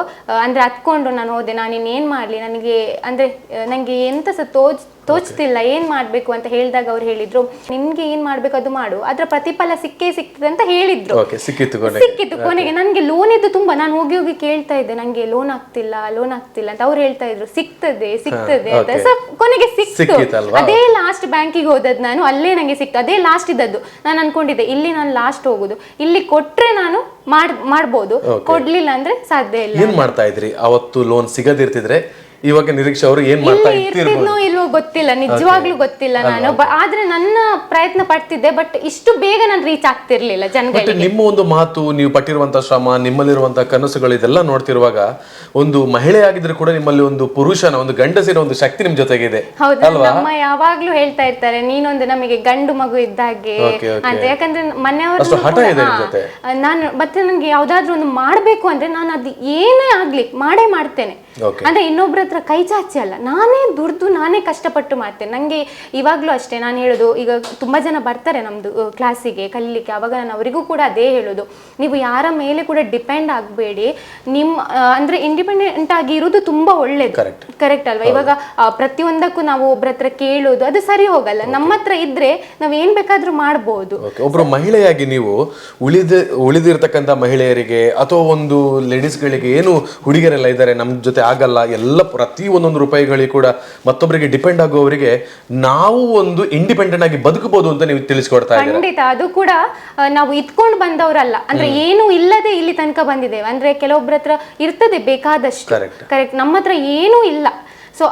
ಅಂದ್ರೆ ಹತ್ಕೊಂಡು ನಾನು ಹೋದೆ ನಾನು ಇನ್ನೇನ್ ಮಾಡ್ಲಿ? ನನಗೆ ಅಂದ್ರೆ ನಂಗೆ ಎಂತ ಸಹ ತೋಚ್ ತೋಚ್ತಿಲ್ಲ ಏನ್ ಮಾಡ್ಬೇಕು ಅಂತ ಹೇಳಿದಾಗ ಅವ್ರು ಹೇಳಿದ್ರು ನಿನ್ಗೆ ಏನ್ ಮಾಡ್ಬೇಕು ಅದು ಮಾಡು ಅದ್ರ ಪ್ರತಿಫಲ ಸಿಕ್ಕೇ ಸಿಕ್ತದೆ ಅಂತ ಹೇಳಿದ್ರು. ಸಿಕ್ಕಿತ್ತು ಕೊನೆ ಸಿಕ್ಕಿತ್ತು ಕೊನೆಗೆ ನನ್ಗೆ ಲೋನ್ ಇದ್ದು ತುಂಬಾ ನಾನು ಹೋಗಿ ಹೋಗಿ ಕೇಳ್ತಾ ಇದ್ದೆ ನಂಗೆ ಲೋನ್ ಆಗ್ತಿಲ್ಲ ಲೋನ್ ಆಗ್ತಿಲ್ಲ ಅಂತ ಅವ್ರು ಹೇಳ್ತಾ ಇದ್ರು. ಸಿಗ್ತದೆ ಸಿಗ್ತದೆ ಅಂತ. ಸೊ ಕೊನೆಗೆ ಸಿಕ್ತು? ಅದೇ ಲಾಸ್ಟ್ ಬ್ಯಾಂಕಿಗೆ ಹೋದದ್ದು ನಾನು ಅಲ್ಲೇ ನಂಗೆ ಸಿಕ್ತು. ಅದೇ ಲಾಸ್ಟ್ ಇದ್ದದ್ದು. ನಾನು ಅನ್ಕೊಂಡಿದ್ದೆ ಇಲ್ಲಿ ನಾನು ಲಾಸ್ಟ್ ಹೋಗುದು. ಇಲ್ಲಿ ಕೊಟ್ರೆ ನಾನು ಮಾಡ್ ಮಾಡ್ಬೋದು. ಕೊಡ್ಲಿಲ್ಲ ಅಂದ್ರೆ ಸಾಧ್ಯ ಇಲ್ಲ. ಏನ್ ಮಾಡ್ತಾ ಇದ್ರಿ? ಅವತ್ತು ಲೋನ್ ಸಿಗದಿರ್ತಿದ್ರೆ ಇವಾಗ ನಿರೀಕ್ಷೆ ಅವರು ಏನ್ ಮಾಡ್ತಾ ಇಲ್ಲಿ ಇರ್ತಿರ್ಬೋದು. ಇಲ್ವೋ ಗೊತ್ತಿಲ್ಲ ನಿಜವಾಗ್ಲೂ ಗೊತ್ತಿಲ್ಲ ನಾನು. ಬ- ಆದ್ರೆ ನನ್ನ ಪ್ರಯತ್ನ ಪಡ್ತಿದ್ದೆ ಬಟ್ ಇಷ್ಟು ಬೇಗ ನಾನು ರೀಚ್ ಆಗ್ತಿರ್ಲಿಲ್ಲ ಜನಗಳಿಗೆ. ನಿಮ್ಮ ಒಂದು ಮಾತು ನೀವು ಪಟ್ಟಿರುವಂತಹ ಶ್ರಮ ನಿಮ್ಮಲ್ಲಿರುವಂತಹ ಕನಸುಗಳು ಇದೆಲ್ಲ ನೋಡ್ತಿರುವಾಗ ಒಂದು ಮಹಿಳೆ ಆಗಿದ್ರು ಕೂಡ ನಿಮ್ಮಲ್ಲಿ ಒಂದು ಪುರುಷನ ಒಂದು ಗಂಡಸಿನ ಒಂದು ಶಕ್ತಿ ನಿಮ್ ಜೊತೆಗಿದೆ. ಹೌದು ಅಲ್ವಾ? ಅಮ್ಮ ಯಾವಾಗ್ಲೂ ಹೇಳ್ತಾ ಇರ್ತಾರೆ ನೀನೊಂದು ನಮಗೆ ಗಂಡು ಮಗು ಇದ್ದಾಗೆ Okay, okay. ಅಂತ. ಯಾಕಂದ್ರೆ ಮನೆಯವರು ಅಷ್ಟು ಹಠ ಇದೆ ನಿಮ್ ಜೊತೆ. ನಾನು ಮತ್ತೆ ನನಗೆ ಯಾವ್ದಾದ್ರು ಒಂದು ಮಾಡ್ಬೇಕು ಅಂದ್ರೆ ನಾನು ಅದು ಏನೇ ಆಗ್ಲಿ ಮಾಡೇ ಮಾಡ್ತೇನೆ. ಅಂದ್ರೆ ಇನ್ನೊಬ್ರ ಹತ್ರ ಕೈ ಚಾಚಿ ಅಲ್ಲ. ನಾನೇ ದುಡ್ದು ನಾನೇ ಕಷ್ಟಪಟ್ಟು ಮಾಡ್ತೇನೆ. ನಂಗೆ ಇವಾಗ್ಲೂ ಅಷ್ಟೇ ನಾನು ಹೇಳೋದು ಈಗ ತುಂಬಾ ಜನ ಬರ್ತಾರೆ ನಮ್ದು ಕ್ಲಾಸಿಗೆ ಕಲಿಲಿಕ್ಕೆ. ಅವಾಗ ನಾನು ಅವರಿಗೂ ಕೂಡ ಅದೇ ಹೇಳೋದು. ನೀವು ಯಾರ ಮೇಲೆ ಕೂಡ ಡಿಪೆಂಡ್ ಆಗಬೇಡಿ. ನಿಮ್ಮ ಅಂದ್ರೆ ಇಂಡಿಪೆಂಡೆಂಟ್ ಆಗಿ ಇರೋದು ತುಂಬಾ ಒಳ್ಳೇದು. ಕರೆಕ್ಟ್ ಅಲ್ವಾ? ಇವಾಗ ಪ್ರತಿಯೊಂದಕ್ಕೂ ನಾವು ಒಬ್ರ ಹತ್ರ ಕೇಳೋದು ಅದು ಸರಿ ಹೋಗಲ್ಲ. ನಮ್ಮ ಹತ್ರ ಇದ್ರೆ ನಾವ್ ಏನ್ ಬೇಕಾದ್ರೂ ಮಾಡಬಹುದು ಒಬ್ರು ಮಹಿಳೆಯಾಗಿ ನೀವು ಉಳಿದ ಉಳಿದಿರ್ತಕ್ಕಂಥ ಮಹಿಳೆಯರಿಗೆ ಅಥವಾ ಒಂದು ಲೇಡೀಸ್ಗಳಿಗೆ ಏನು ಹುಡುಗಿಯರೆಲ್ಲ ಇದ್ದಾರೆ ನಮ್ಮ ಜೊತೆ ಆಗಲ್ಲ ಎಲ್ಲ ಪ್ರತಿ ಒಂದೊಂದು ರೂಪಾಯಿಗಳಿಗೆ ಕೂಡ ಮತ್ತೊಬ್ಬರಿಗೆ ಡಿಪೆಂಡ್ ಆಗುವವರಿಗೆ ನಾವು ಒಂದು ಇಂಡಿಪೆಂಡೆಂಟ್ ಆಗಿ ಬದುಕಬಹುದು ಅಂತ ನೀವು ತಿಳಿಸ್ಕೊಡ್ತಾ ಇದ್ದೀರಾ? ಖಂಡಿತ ಅದು ಕೂಡ ನಾವು ಇತ್ಕೊಂಡು ಬಂದವರಲ್ಲ ಅಂದ್ರೆ ಏನು ಇಲ್ಲದೆ ಇಲ್ಲಿ ತನಕ ಬಂದಿದ್ದೇವೆ. ಅಂದ್ರೆ ಕೆಲವೊಬ್ಬರ ಹತ್ರ ಇರ್ತದೆ ಬೇಕಾದಷ್ಟು. ಕರೆಕ್ಟ್ ಕರೆಕ್ಟ್ ನಮ್ಮ ಹತ್ರ ಏನೂ ಇಲ್ಲ. ಸೊ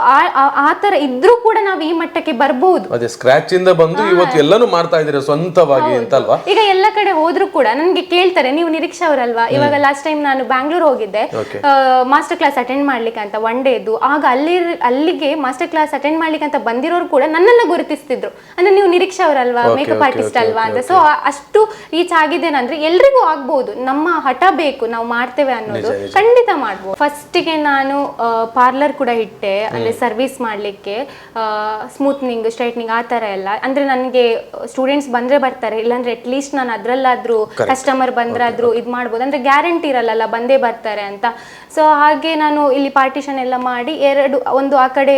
ಆ ತರ ಇದ್ರೂ ಕೂಡ ನಾವು ಈ ಮಟ್ಟಕ್ಕೆ ಬರಬಹುದು ಅದೇ ಸ್ಕ್ರಾಚ್ ಇಂದ ಬಂದು ಇವತ್ತು ಎಲ್ಲಾನು ಮಾಡ್ತಾ ಇದ್ದೀರಾ ಸ್ವಂತವಾಗಿ ಅಂತಲ್ವಾ? ಈಗ ಎಲ್ಲ ಕಡೆ ಹೋದ್ರು ಕೂಡ ನನ್ಗೆ ಕೇಳ್ತಾರೆ ನೀವು ನಿರೀಕ್ಷಾ ಅವರಲ್ವಾ? ಇವಾಗ ಲಾಸ್ಟ್ ಟೈಮ್ ನಾನು ಬ್ಯಾಂಗ್ಳೂರ್ ಹೋಗಿದ್ದೆ. ಮಾಸ್ಟರ್ ಕ್ಲಾಸ್ ಅಟೆಂಡ್ ಮಾಡ್ಲಿಕ್ಕೆ ಅಂತ ಒನ್ ಡೇದು ಆಗ ಅಲ್ಲಿ ಅಲ್ಲಿಗೆ ಮಾಸ್ಟರ್ ಕ್ಲಾಸ್ ಅಟೆಂಡ್ ಮಾಡ್ಲಿಕ್ಕೆ ಅಂತ ಬಂದಿರೋರು ಕೂಡ ನನ್ನನ್ನ ಗುರುತಿಸ್ತಿದ್ರು. ಅಂದ್ರೆ ನೀವು ನಿರೀಕ್ಷಾ ಅವರಲ್ವಾ? ಮೇಕಪ್ ಆರ್ಟಿಸ್ಟ್ ಅಲ್ವಾ? ಅಂತ ಸೊ ಅಷ್ಟು ರೀಚ್ ಆಗಿದ್ದೇನಂದ್ರೆ ಎಲ್ರಿಗೂ ಆಗ್ಬಹುದು ನಮ್ಮ ಹಠ ಬೇಕು ನಾವು ಮಾಡ್ತೇವೆ ಅನ್ನೋದು ಖಂಡಿತ ಮಾಡ್ಬೋದು. ಫಸ್ಟಿಗೆ ನಾನು ಪಾರ್ಲರ್ ಕೂಡ ಇಟ್ಟೆ. ಅಂದ್ರೆ ಸರ್ವಿಸ್ ಮಾಡ್ಲಿಕ್ಕೆ ಸ್ಮೂತ್ನಿಂಗ್ ಸ್ಟ್ರೈಟ್ನಿಂಗ್ ಆ ತರ ಎಲ್ಲ. ಅಂದ್ರೆ ನನಗೆ ಸ್ಟೂಡೆಂಟ್ಸ್ ಬಂದ್ರೆ ಬರ್ತಾರೆ ಇಲ್ಲಾಂದ್ರೆ ಅಟ್ಲೀಸ್ಟ್ ನಾನು ಅದ್ರಲ್ಲಾದ್ರೂ ಕಸ್ಟಮರ್ ಬಂದ್ರಾದ್ರೂ ಇದು ಮಾಡ್ಬೋದು. ಅಂದ್ರೆ ಗ್ಯಾರಂಟಿ ಇರಲ್ಲ ಬಂದೇ ಬರ್ತಾರೆ ಅಂತ. ಸೊ ಹಾಗೆ ನಾನು ಇಲ್ಲಿ ಪಾರ್ಟಿಷನ್ ಎಲ್ಲ ಮಾಡಿ ಎರಡು ಒಂದು ಆ ಕಡೆ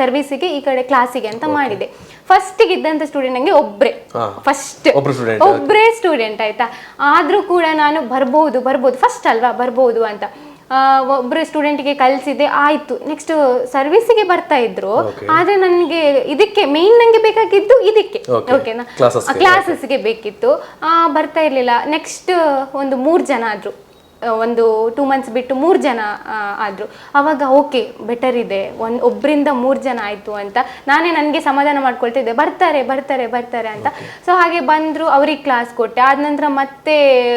ಸರ್ವಿಸಿಗೆ ಈ ಕಡೆ ಕ್ಲಾಸಿಗೆ ಅಂತ ಮಾಡಿದೆ. ಫಸ್ಟಿಗೆ ಇದ್ದಂತ ಸ್ಟೂಡೆಂಟ್ ನಂಗೆ ಒಬ್ಬರೇ ಫಸ್ಟ್ ಒಬ್ಬರೇ ಸ್ಟೂಡೆಂಟ್ ಆಯ್ತಾ? ಆದ್ರೂ ಕೂಡ ನಾನು ಬರ್ಬೋದು ಬರ್ಬೋದು. ಫಸ್ಟ್ ಅಲ್ವಾ? ಬರ್ಬೋದು ಅಂತ. ಆ, ಒಬ್ರು ಸ್ಟೂಡೆಂಟ್ಗೆ ಕಲಿಸಿದೆ ಆಯಿತು. ನೆಕ್ಸ್ಟ್ ಸರ್ವಿಸಿಗೆ ಬರ್ತಾ ಇದ್ರು. ಆದ್ರೆ ನನಗೆ ಇದಕ್ಕೆ ಮೇನ್ ನನಗೆ ಬೇಕಾಗಿದ್ದು ಇದಕ್ಕೆ. ಓಕೆನಾ ಕ್ಲಾಸಸ್ಗೆ ಬೇಕಿತ್ತು. ಬರ್ತಾ ಇರ್ಲಿಲ್ಲ. ನೆಕ್ಸ್ಟ್ ಒಂದು ಮೂರು ಜನ ಆದ್ರು. ಒಂದು ಟೂ ಮಂತ್ಸ್ ಬಿಟ್ಟು ಮೂರು ಜನ ಆದರು. ಅವಾಗ ಓಕೆ ಬೆಟರ್ ಇದೆ. ಒಂದು ಒಬ್ರಿಂದ ಮೂರು ಜನ ಆಯ್ತು ಅಂತ. ನಾನೇ ನನಗೆ ಸಮಾಧಾನ ಮಾಡ್ಕೊಳ್ತಿದ್ದೆ. ಬರ್ತಾರೆ ಬರ್ತಾರೆ ಬರ್ತಾರೆ ಅಂತ. ಸೊ ಹಾಗೆ ಬಂದ್ರು ಅವ್ರಿಗೆ ಕ್ಲಾಸ್ ಕೊಟ್ಟೆ. ಆದ ನಂತರ ಮತ್ತೆ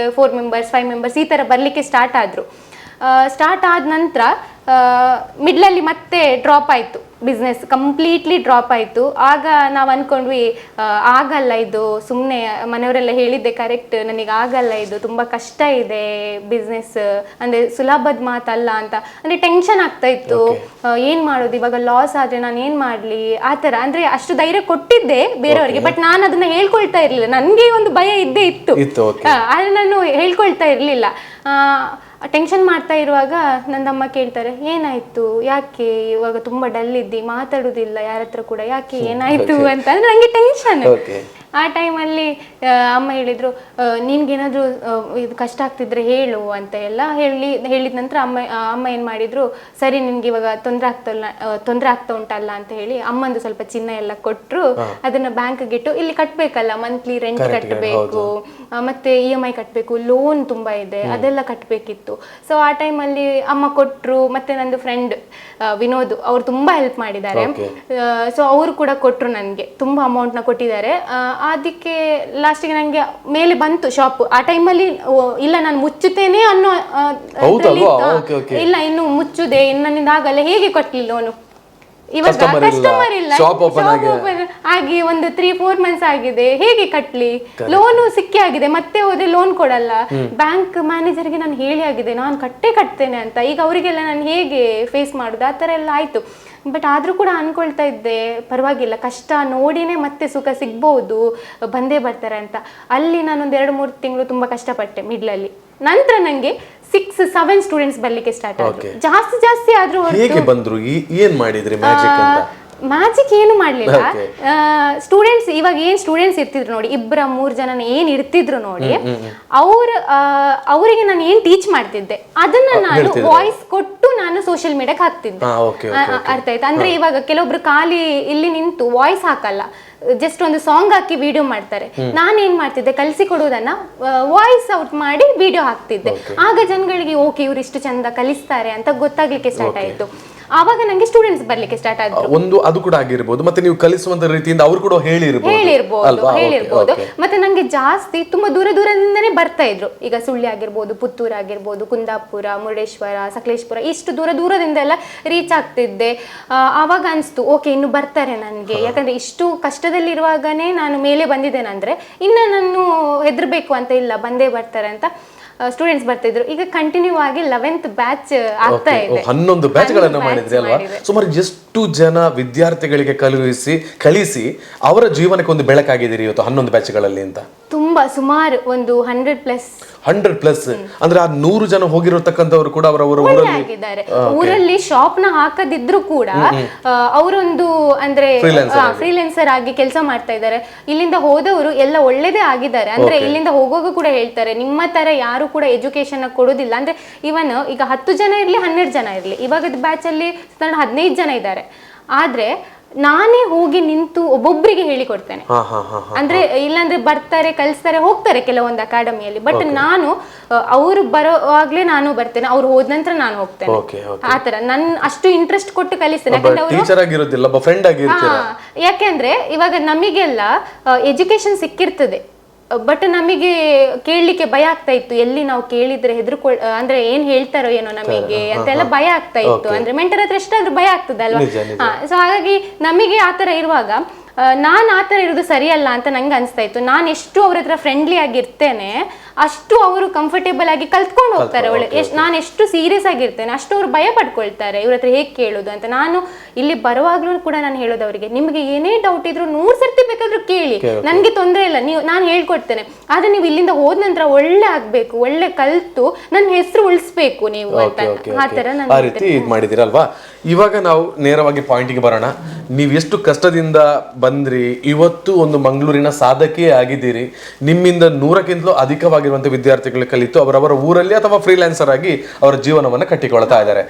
ಫೋರ್ ಮೆಂಬರ್ಸ್ ಫೈವ್ ಮೆಂಬರ್ಸ್ ಈ ಥರ ಬರಲಿಕ್ಕೆ ಸ್ಟಾರ್ಟ್ ಆದ್ರು. ಸ್ಟಾರ್ಟ್ ಆದ ನಂತರ ಮಿಡ್ಲಲ್ಲಿ ಮತ್ತೆ ಡ್ರಾಪ್ ಆಯಿತು. ಬಿಸ್ನೆಸ್ ಕಂಪ್ಲೀಟ್ಲಿ ಡ್ರಾಪ್ ಆಯಿತು. ಆಗ ನಾವು ಅಂದ್ಕೊಂಡ್ವಿ ಆಗಲ್ಲ ಇದು. ಸುಮ್ಮನೆ ಮನೆಯವರೆಲ್ಲ ಹೇಳಿದ್ದೆ ಕರೆಕ್ಟ್ ನನಗೆ ಆಗಲ್ಲ ಇದು. ತುಂಬ ಕಷ್ಟ ಇದೆ ಬಿಸ್ನೆಸ್ ಅಂದರೆ ಸುಲಭದ ಮಾತಲ್ಲ ಅಂತ. ಅಂದರೆ ಟೆನ್ಷನ್ ಆಗ್ತಾ ಇತ್ತು. ಏನು ಮಾಡೋದು? ಇವಾಗ ಲಾಸ್ ಆದರೆ ನಾನು ಏನು ಮಾಡಲಿ? ಆ ಥರ. ಅಂದರೆ ಅಷ್ಟು ಧೈರ್ಯ ಕೊಟ್ಟಿದ್ದೆ ಬೇರೆಯವರಿಗೆ. ಬಟ್ ನಾನು ಅದನ್ನು ಹೇಳ್ಕೊಳ್ತಾ ಇರಲಿಲ್ಲ. ನನಗೆ ಒಂದು ಭಯ ಇದ್ದೇ ಇತ್ತು. ಆದ್ರೆ ನಾನು ಹೇಳ್ಕೊಳ್ತಾ ಇರಲಿಲ್ಲ. ಟೆನ್ಷನ್ ಮಾಡ್ತಾ ಇರುವಾಗ ನನ್ನಮ್ಮ ಕೇಳ್ತಾರೆ ಏನಾಯ್ತು? ಯಾಕೆ ಇವಾಗ ತುಂಬಾ ಡಲ್ ಇದ್ದಿ? ಮಾತಾಡುದಿಲ್ಲ ಯಾರತ್ರ ಕೂಡ. ಯಾಕೆ ಏನಾಯ್ತು ಅಂತ. ಅಂದ್ರೆ ನಂಗೆ ಟೆನ್ಷನ್ ಓಕೆ ಆ ಟೈಮಲ್ಲಿ ಅಮ್ಮ ಹೇಳಿದರು ನಿನಗೇನಾದರೂ ಇದು ಕಷ್ಟ ಆಗ್ತಿದ್ರೆ ಹೇಳು ಅಂತ ಎಲ್ಲ ಹೇಳಿ ಹೇಳಿದ ನಂತರ ಅಮ್ಮ ಅಮ್ಮ ಏನು ಮಾಡಿದ್ರು ಸರಿ ನಿನ್ಗೆ ಇವಾಗ ತೊಂದರೆ ಆಗ್ತಲ್ಲ ತೊಂದರೆ ಆಗ್ತಾ ಉಂಟಲ್ಲ ಅಂತ ಹೇಳಿ ಅಮ್ಮಂದು ಸ್ವಲ್ಪ ಚಿನ್ನ ಎಲ್ಲ ಕೊಟ್ಟರು ಅದನ್ನ ಬ್ಯಾಂಕ್ಗೆ ಇಟ್ಟು ಇಲ್ಲಿ ಕಟ್ಟಬೇಕಲ್ಲ ಮಂತ್ಲಿ ರೆಂಟ್ ಕಟ್ಟಬೇಕು ಮತ್ತೆ ಇ ಎಂ ಐ ಕಟ್ಟಬೇಕು ಲೋನ್ ತುಂಬಾ ಇದೆ ಅದೆಲ್ಲ ಕಟ್ಟಬೇಕಿತ್ತು ಸೊ ಆ ಟೈಮಲ್ಲಿ ಅಮ್ಮ ಕೊಟ್ಟರು ಮತ್ತೆ ನಂದು ಫ್ರೆಂಡ್ ವಿನೋದ್ ಅವ್ರು ತುಂಬಾ ಹೆಲ್ಪ್ ಮಾಡಿದ್ದಾರೆ. ಸೊ ಅವರು ಕೂಡ ಕೊಟ್ಟರು ನನಗೆ ತುಂಬ ಅಮೌಂಟ್ನ ಕೊಟ್ಟಿದ್ದಾರೆ. ಅದಕ್ಕೆ ಲಾಸ್ಟಿಗೆ ನನಗೆ ಮೇಲೆ ಬಂತು ಶಾಪ್ ಆ ಟೈಮಲ್ಲಿ ಇಲ್ಲ ನಾನು ಮುಚ್ಚುತ್ತೇನೆ ಅನ್ನೋ ಆ, ಹೌದಲ್ವಾ? ಇತ್ತು. Okay, okay. ಇಲ್ಲ ಇನ್ನು ಮುಚ್ಚುದೆ ಇನ್ನು ನನ್ನಿಂದ ಆಗಲ್ಲ ಹೇಗೆ ಕೊಟ್ಟಿಲ್ಲ ಅವನು ಇವಾಗ Customer ಇಲ್ಲ, ಕಸ್ಟಮರ್ ಇಲ್ಲ. Shop open ಆಗಿ. open ಆಗಿ ಒಂದು ತ್ರೀ ಫೋರ್ ಮಂತ್ಸ್ ಆಗಿದೆ. ಹೇಗೆ ಕಟ್ಲಿ? ಲೋನು ಸಿಕ್ಕಿ ಆಗಿದೆ ಮತ್ತೆ ಹೋದ್ರೆ ಲೋನ್ ಕೊಡಲ್ಲ. ಬ್ಯಾಂಕ್ ಮ್ಯಾನೇಜರ್ಗೆ ನಾನು ಹೇಳಿ ಆಗಿದೆ ನಾನು ಕಟ್ಟೆ ಕಟ್ತೇನೆ ಅಂತ. ಈಗ ಅವರಿಗೆಲ್ಲ ನಾನು ಹೇಗೆ ಫೇಸ್ ಮಾಡುದು? ಆ ಥರ ಎಲ್ಲ ಆಯ್ತು. ಬಟ್ ಆದ್ರೂ ಕೂಡ ಅನ್ಕೊಳ್ತಾ ಇದ್ದೆ ಪರವಾಗಿಲ್ಲ ಕಷ್ಟ ನೋಡಿನೇ ಮತ್ತೆ ಸುಖ ಸಿಗ್ಬೋದು ಬಂದೇ ಬರ್ತಾರೆ ಅಂತ. ಅಲ್ಲಿ ನಾನೊಂದು ಎರಡು ಮೂರು ತಿಂಗಳು ತುಂಬ ಕಷ್ಟಪಟ್ಟೆ ಮಿಡ್ಲಲ್ಲಿ ನಂತರ ನನಗೆ ಸಿಕ್ಸ್ ಸೆವೆನ್ ಸ್ಟೂಡೆಂಟ್ಸ್ ಬರ್ಲಿಕ್ಕೆ ಸ್ಟಾರ್ಟ್ ಆಯ್ತು ಜಾಸ್ತಿ ಜಾಸ್ತಿ ಆದ್ರೂ ಹೇಗೆ ಬಂದ್ರು? ಈ- ಏನ್ ಮಾಡಿದ್ರಿ ಮ್ಯಾಜಿಕ್ ಅಂತ? ಮ್ಯಾಜಿಕ್ ಏನು ಮಾಡ್ಲಿಲ್ಲ. ಸ್ಟೂಡೆಂಟ್ಸ್ ಇವಾಗ ಏನ್ ಸ್ಟೂಡೆಂಟ್ಸ್ ಇರ್ತಿದ್ರು ನೋಡಿ ಇಬ್ಬರ ಮೂರ್ ಜನ ಏನ್ ಇರ್ತಿದ್ರು ನೋಡಿ ಅವ್ರ ಅವರಿಗೆ ನಾನು ಏನ್ ಟೀಚ್ ಮಾಡ್ತಿದ್ದೆ ಅದನ್ನ ನಾನು ವಾಯ್ಸ್ ಕೊಟ್ಟು ನಾನು ಸೋಷಿಯಲ್ ಮೀಡಿಯಾಕ್ಕೆ ಹಾಕ್ತಿದ್ದೆ. ಅರ್ಥ ಆಯ್ತಾ? ಅಂದ್ರೆ ಇವಾಗ ಕೆಲವೊಬ್ರು ಖಾಲಿ ಇಲ್ಲಿ ನಿಂತು ವಾಯ್ಸ್ ಹಾಕಲ್ಲ ಜಸ್ಟ್ ಒಂದು ಸಾಂಗ್ ಹಾಕಿ ವಿಡಿಯೋ ಮಾಡ್ತಾರೆ. ನಾನು ಏನ್ ಮಾಡ್ತಿದ್ದೆ ಕಲಸಿ ಕೊಡುವುದನ್ನ ವಾಯ್ಸ್ ಔಟ್ ಮಾಡಿ ವಿಡಿಯೋ ಹಾಕ್ತಿದ್ದೆ. ಆಗ ಜನಗಳಿಗೆ ಓಕೆ ಇವ್ರು ಇಷ್ಟು ಚಂದ ಕಲಿಸ್ತಾರೆ ಅಂತ ಗೊತ್ತಾಗ್ಲಿಕ್ಕೆ ಸ್ಟಾರ್ಟ್ ಆಯ್ತು. ಆವಾಗ ನಂಗೆ ಸ್ಟೂಡೆಂಟ್ಸ್ ಬರ್ಲಿಕ್ಕೆ ಸ್ಟಾರ್ಟ್ ಆದ್ರು. ಒಂದು ಅದು ಕೂಡ ಆಗಿರ್ಬೋದು. ಮತ್ತೆ ನೀವು ಕಲಿಸುವಂತ ರೀತಿಯಿಂದ ಅವ್ರು ಕೂಡ ಹೇಳಿರ್ಬೋದು. ಹೇಳಿರ್ಬೋದು ಹೇಳಿರ್ಬೋದು. ಮತ್ತೆ ನಂಗೆ ಜಾಸ್ತಿ ತುಂಬಾ ದೂರ ದೂರದಿಂದನೇ ಬರ್ತಾ ಇದ್ರು. ಈಗ ಸುಳ್ಳಿ ಆಗಿರ್ಬೋದು ಪುತ್ತೂರು ಆಗಿರ್ಬೋದು ಕುಂದಾಪುರ ಮುರುಡೇಶ್ವರ ಸಕಲೇಶ್ಪುರ ಇಷ್ಟು ದೂರ ದೂರದಿಂದ ಎಲ್ಲ ರೀಚ್ ಆಗ್ತಿದ್ದೆ ಆವಾಗ ಅನಿಸ್ತು ಓಕೆ ಇನ್ನು ಬರ್ತಾರೆ ನನಗೆ. ಯಾಕಂದ್ರೆ ಇಷ್ಟು ಕಷ್ಟದಲ್ಲಿರುವಾಗನೇ ನಾನು ಮೇಲೆ ಬಂದಿದ್ದೇನೆ ಅಂದ್ರೆ ಇನ್ನು ನಾನು ಹೆದರ್ಬೇಕು ಅಂತ ಇಲ್ಲ ಬಂದೇ ಬರ್ತಾರೆ ಅಂತ. ಸ್ಟೂಡೆಂಟ್ಸ್ ಬರ್ತಿದ್ರು. ಈಗ ಕಂಟಿನ್ಯೂ ಆಗಿ ಲೆವೆಂತ್ ಬ್ಯಾಚ್ ಆಗ್ತಾ ಇದೆ. ಹನ್ನೊಂದು ಬ್ಯಾಚ್ಗಳನ್ನು ಮಾಡಿದ್ರಿ ಅಲ್ವಾ. ಸುಮಾರು ಎಷ್ಟು ಜನ ವಿದ್ಯಾರ್ಥಿಗಳಿಗೆ ಕಳುಹಿಸಿ ಕಳಿಸಿ ಅವರ ಜೀವನಕ್ಕೆ ಒಂದು ಬೆಳಕಾಗಿದ್ದೀರಿ ಇವತ್ತು ಹನ್ನೊಂದು ಬ್ಯಾಚ್ಗಳಲ್ಲಿ ಅಂತ? ತುಂಬಾ ಸುಮಾರು ಒಂದು ಹಂಡ್ರೆಡ್ ಪ್ಲಸ್ ಹಂಡ್ರೆಡ್ ಪ್ಲಸ್ ಅಂದ್ರೆ ಆ ನೂರು ಜನ ಹೋಗಿರತಕ್ಕಂಥವ್ರು ಕೂಡ ಅವರ ಅವರ ಊರಲ್ಲಿ ಆಗಿದ್ದಾರೆ. ಊರಲ್ಲಿ ಶಾಪ್ನ ಹಾಕದಿದ್ರು ಕೂಡ ಅವರೊಂದು ಅಂದ್ರೆ ಫ್ರೀಲೆನ್ಸರ್ ಆಗಿ. ಕೆಲಸ ಮಾಡ್ತಾ ಇದ್ದಾರೆ. ಇಲ್ಲಿಂದ ಹೋದವರು ಎಲ್ಲ ಒಳ್ಳೇದೇ ಆಗಿದ್ದಾರೆ. ಅಂದ್ರೆ ಇಲ್ಲಿಂದ ಹೋಗುವಾಗ ಕೂಡ ಹೇಳ್ತಾರೆ ನಿಮ್ಮ ತರ ಯಾರು ಕೂಡ ಎಜುಕೇಶನ್ ಕೊಡೋದಿಲ್ಲ. ಅಂದ್ರೆ ಇವನ್ ಈಗ ಹತ್ತು ಜನ ಇರ್ಲಿ ಹನ್ನೆರಡು ಜನ ಇರ್ಲಿ. ಇವಾಗದ ಬ್ಯಾಚ್ ಅಲ್ಲಿ ಹದಿನೈದು ಜನ ಇದ್ದಾರೆ. ಆದ್ರೆ ನಾನೇ ಹೋಗಿ ನಿಂತು ಒಬ್ಬೊಬ್ಬರಿಗೆ ಹೇಳಿಕೊಡ್ತೇನೆ. ಅಂದ್ರೆ ಇಲ್ಲಾಂದ್ರೆ ಬರ್ತಾರೆ ಕಲಿಸ್ತಾರೆ ಹೋಗ್ತಾರೆ ಕೆಲವೊಂದು ಅಕಾಡೆಮಿಯಲ್ಲಿ. ಬಟ್ ನಾನು ಅವರು ಬರೋವಾಗ್ಲೇ ನಾನು ಬರ್ತೇನೆ ಅವ್ರು ಹೋದ ನಂತರ ನಾನು ಹೋಗ್ತೇನೆ. ಆತರ ನನ್ ಅಷ್ಟು ಇಂಟ್ರೆಸ್ಟ್ ಕೊಟ್ಟು ಕಲಿಸ್ತೇನೆ. ಯಾಕಂದ್ರೆ ಯಾಕೆಂದ್ರೆ ಇವಾಗ ನಮಗೆಲ್ಲ ಎಜುಕೇಶನ್ ಸಿಕ್ಕಿರ್ತದೆ. ಬಟ್ ನಮಗೆ ಕೇಳಲಿಕ್ಕೆ ಭಯ ಆಗ್ತಾ ಇತ್ತು. ಎಲ್ಲಿ ನಾವು ಕೇಳಿದ್ರೆ ಹೆದರ್ಕೊಳ್ ಅಂದ್ರೆ ಏನ್ ಹೇಳ್ತಾರೋ ಏನೋ ನಮಗೆ ಅಂತೆಲ್ಲ ಭಯ ಆಗ್ತಾ ಇತ್ತು. ಅಂದ್ರೆ ಮೆಂಟರ್ ಹತ್ರ ಎಷ್ಟಾದ್ರೂ ಭಯ ಆಗ್ತದಲ್ವಾ ಹಾ. ಸೊ ಹಾಗಾಗಿ ನಮಗೆ ಆತರ ಇರುವಾಗ ನಾನು ಆ ಥರ ಇರೋದು ಸರಿಯಲ್ಲ ಅಂತ ನಂಗೆ ಅನಿಸ್ತಾ ಇತ್ತು. ನಾನು ಎಷ್ಟು ಅವ್ರ ಹತ್ರ ಫ್ರೆಂಡ್ಲಿ ಆಗಿರ್ತೇನೆ ಅಷ್ಟು ಅವರು ಕಂಫರ್ಟೇಬಲ್ ಆಗಿ ಕಲ್ತ್ಕೊಂಡು ಹೋಗ್ತಾರೆ ಒಳ್ಳೆ ಎಷ್ಟು ನಾನು ಎಷ್ಟು ಸೀರಿಯಸ್ ಆಗಿರ್ತೇನೆ ಅಷ್ಟು ಅವ್ರು ಭಯ ಪಡ್ಕೊಳ್ತಾರೆ ಇವ್ರ ಹತ್ರ ಹೇಗೆ ಕೇಳೋದು ಅಂತ. ನಾನು ಇಲ್ಲಿ ಬರುವಾಗ್ಲೂ ಕೂಡ ನಾನು ಹೇಳೋದು ಅವರಿಗೆ ನಿಮಗೆ ಏನೇ ಡೌಟ್ ಇದ್ರು ನೂರು ಸರ್ತಿ ಬೇಕಾದ್ರೂ ಕೇಳಿ. ನನಗೆ ತೊಂದರೆ ಇಲ್ಲ. ನೀವು ನಾನು ಹೇಳ್ಕೊಡ್ತೇನೆ. ಆದ್ರೆ ನೀವು ಇಲ್ಲಿಂದ ಹೋದ ನಂತರ ಒಳ್ಳೆ ಆಗಬೇಕು ಒಳ್ಳೆ ಕಲ್ತು ನನ್ನ ಹೆಸರು ಉಳಿಸ್ಬೇಕು ನೀವು ಅಂತ. ಆ ಥರ ಆ ನಾನು ರೀತಿ ಇದು ಮಾಡಿದಿರಲ್ವಾ ಇವಾಗ ನಾವು ನೇರವಾಗಿ ಪಾಯಿಂಟಿಗೆ ಬರೋಣ. ನೀವು ಎಷ್ಟು ಕಷ್ಟದಿಂದ ಬಂದ್ರಿ ಇವತ್ತು ಒಂದು ಮಂಗಳೂರಿನ ಸಾಧಕಿ ಆಗಿದ್ದೀರಿ. ನಿಮ್ಮಿಂದ ನೂರಕ್ಕಿಂತಲೂ ಅಧಿಕವಾಗಿರುವಂಥ ವಿದ್ಯಾರ್ಥಿಗಳು ಕಲಿತು ಅವರವರ ಊರಲ್ಲಿ ಅಥವಾ ಫ್ರೀಲ್ಯಾನ್ಸರ್ ಆಗಿ ಅವರ ಜೀವನವನ್ನು ಕಟ್ಟಿಕೊಳ್ತಾ ಇದ್ದಾರೆ.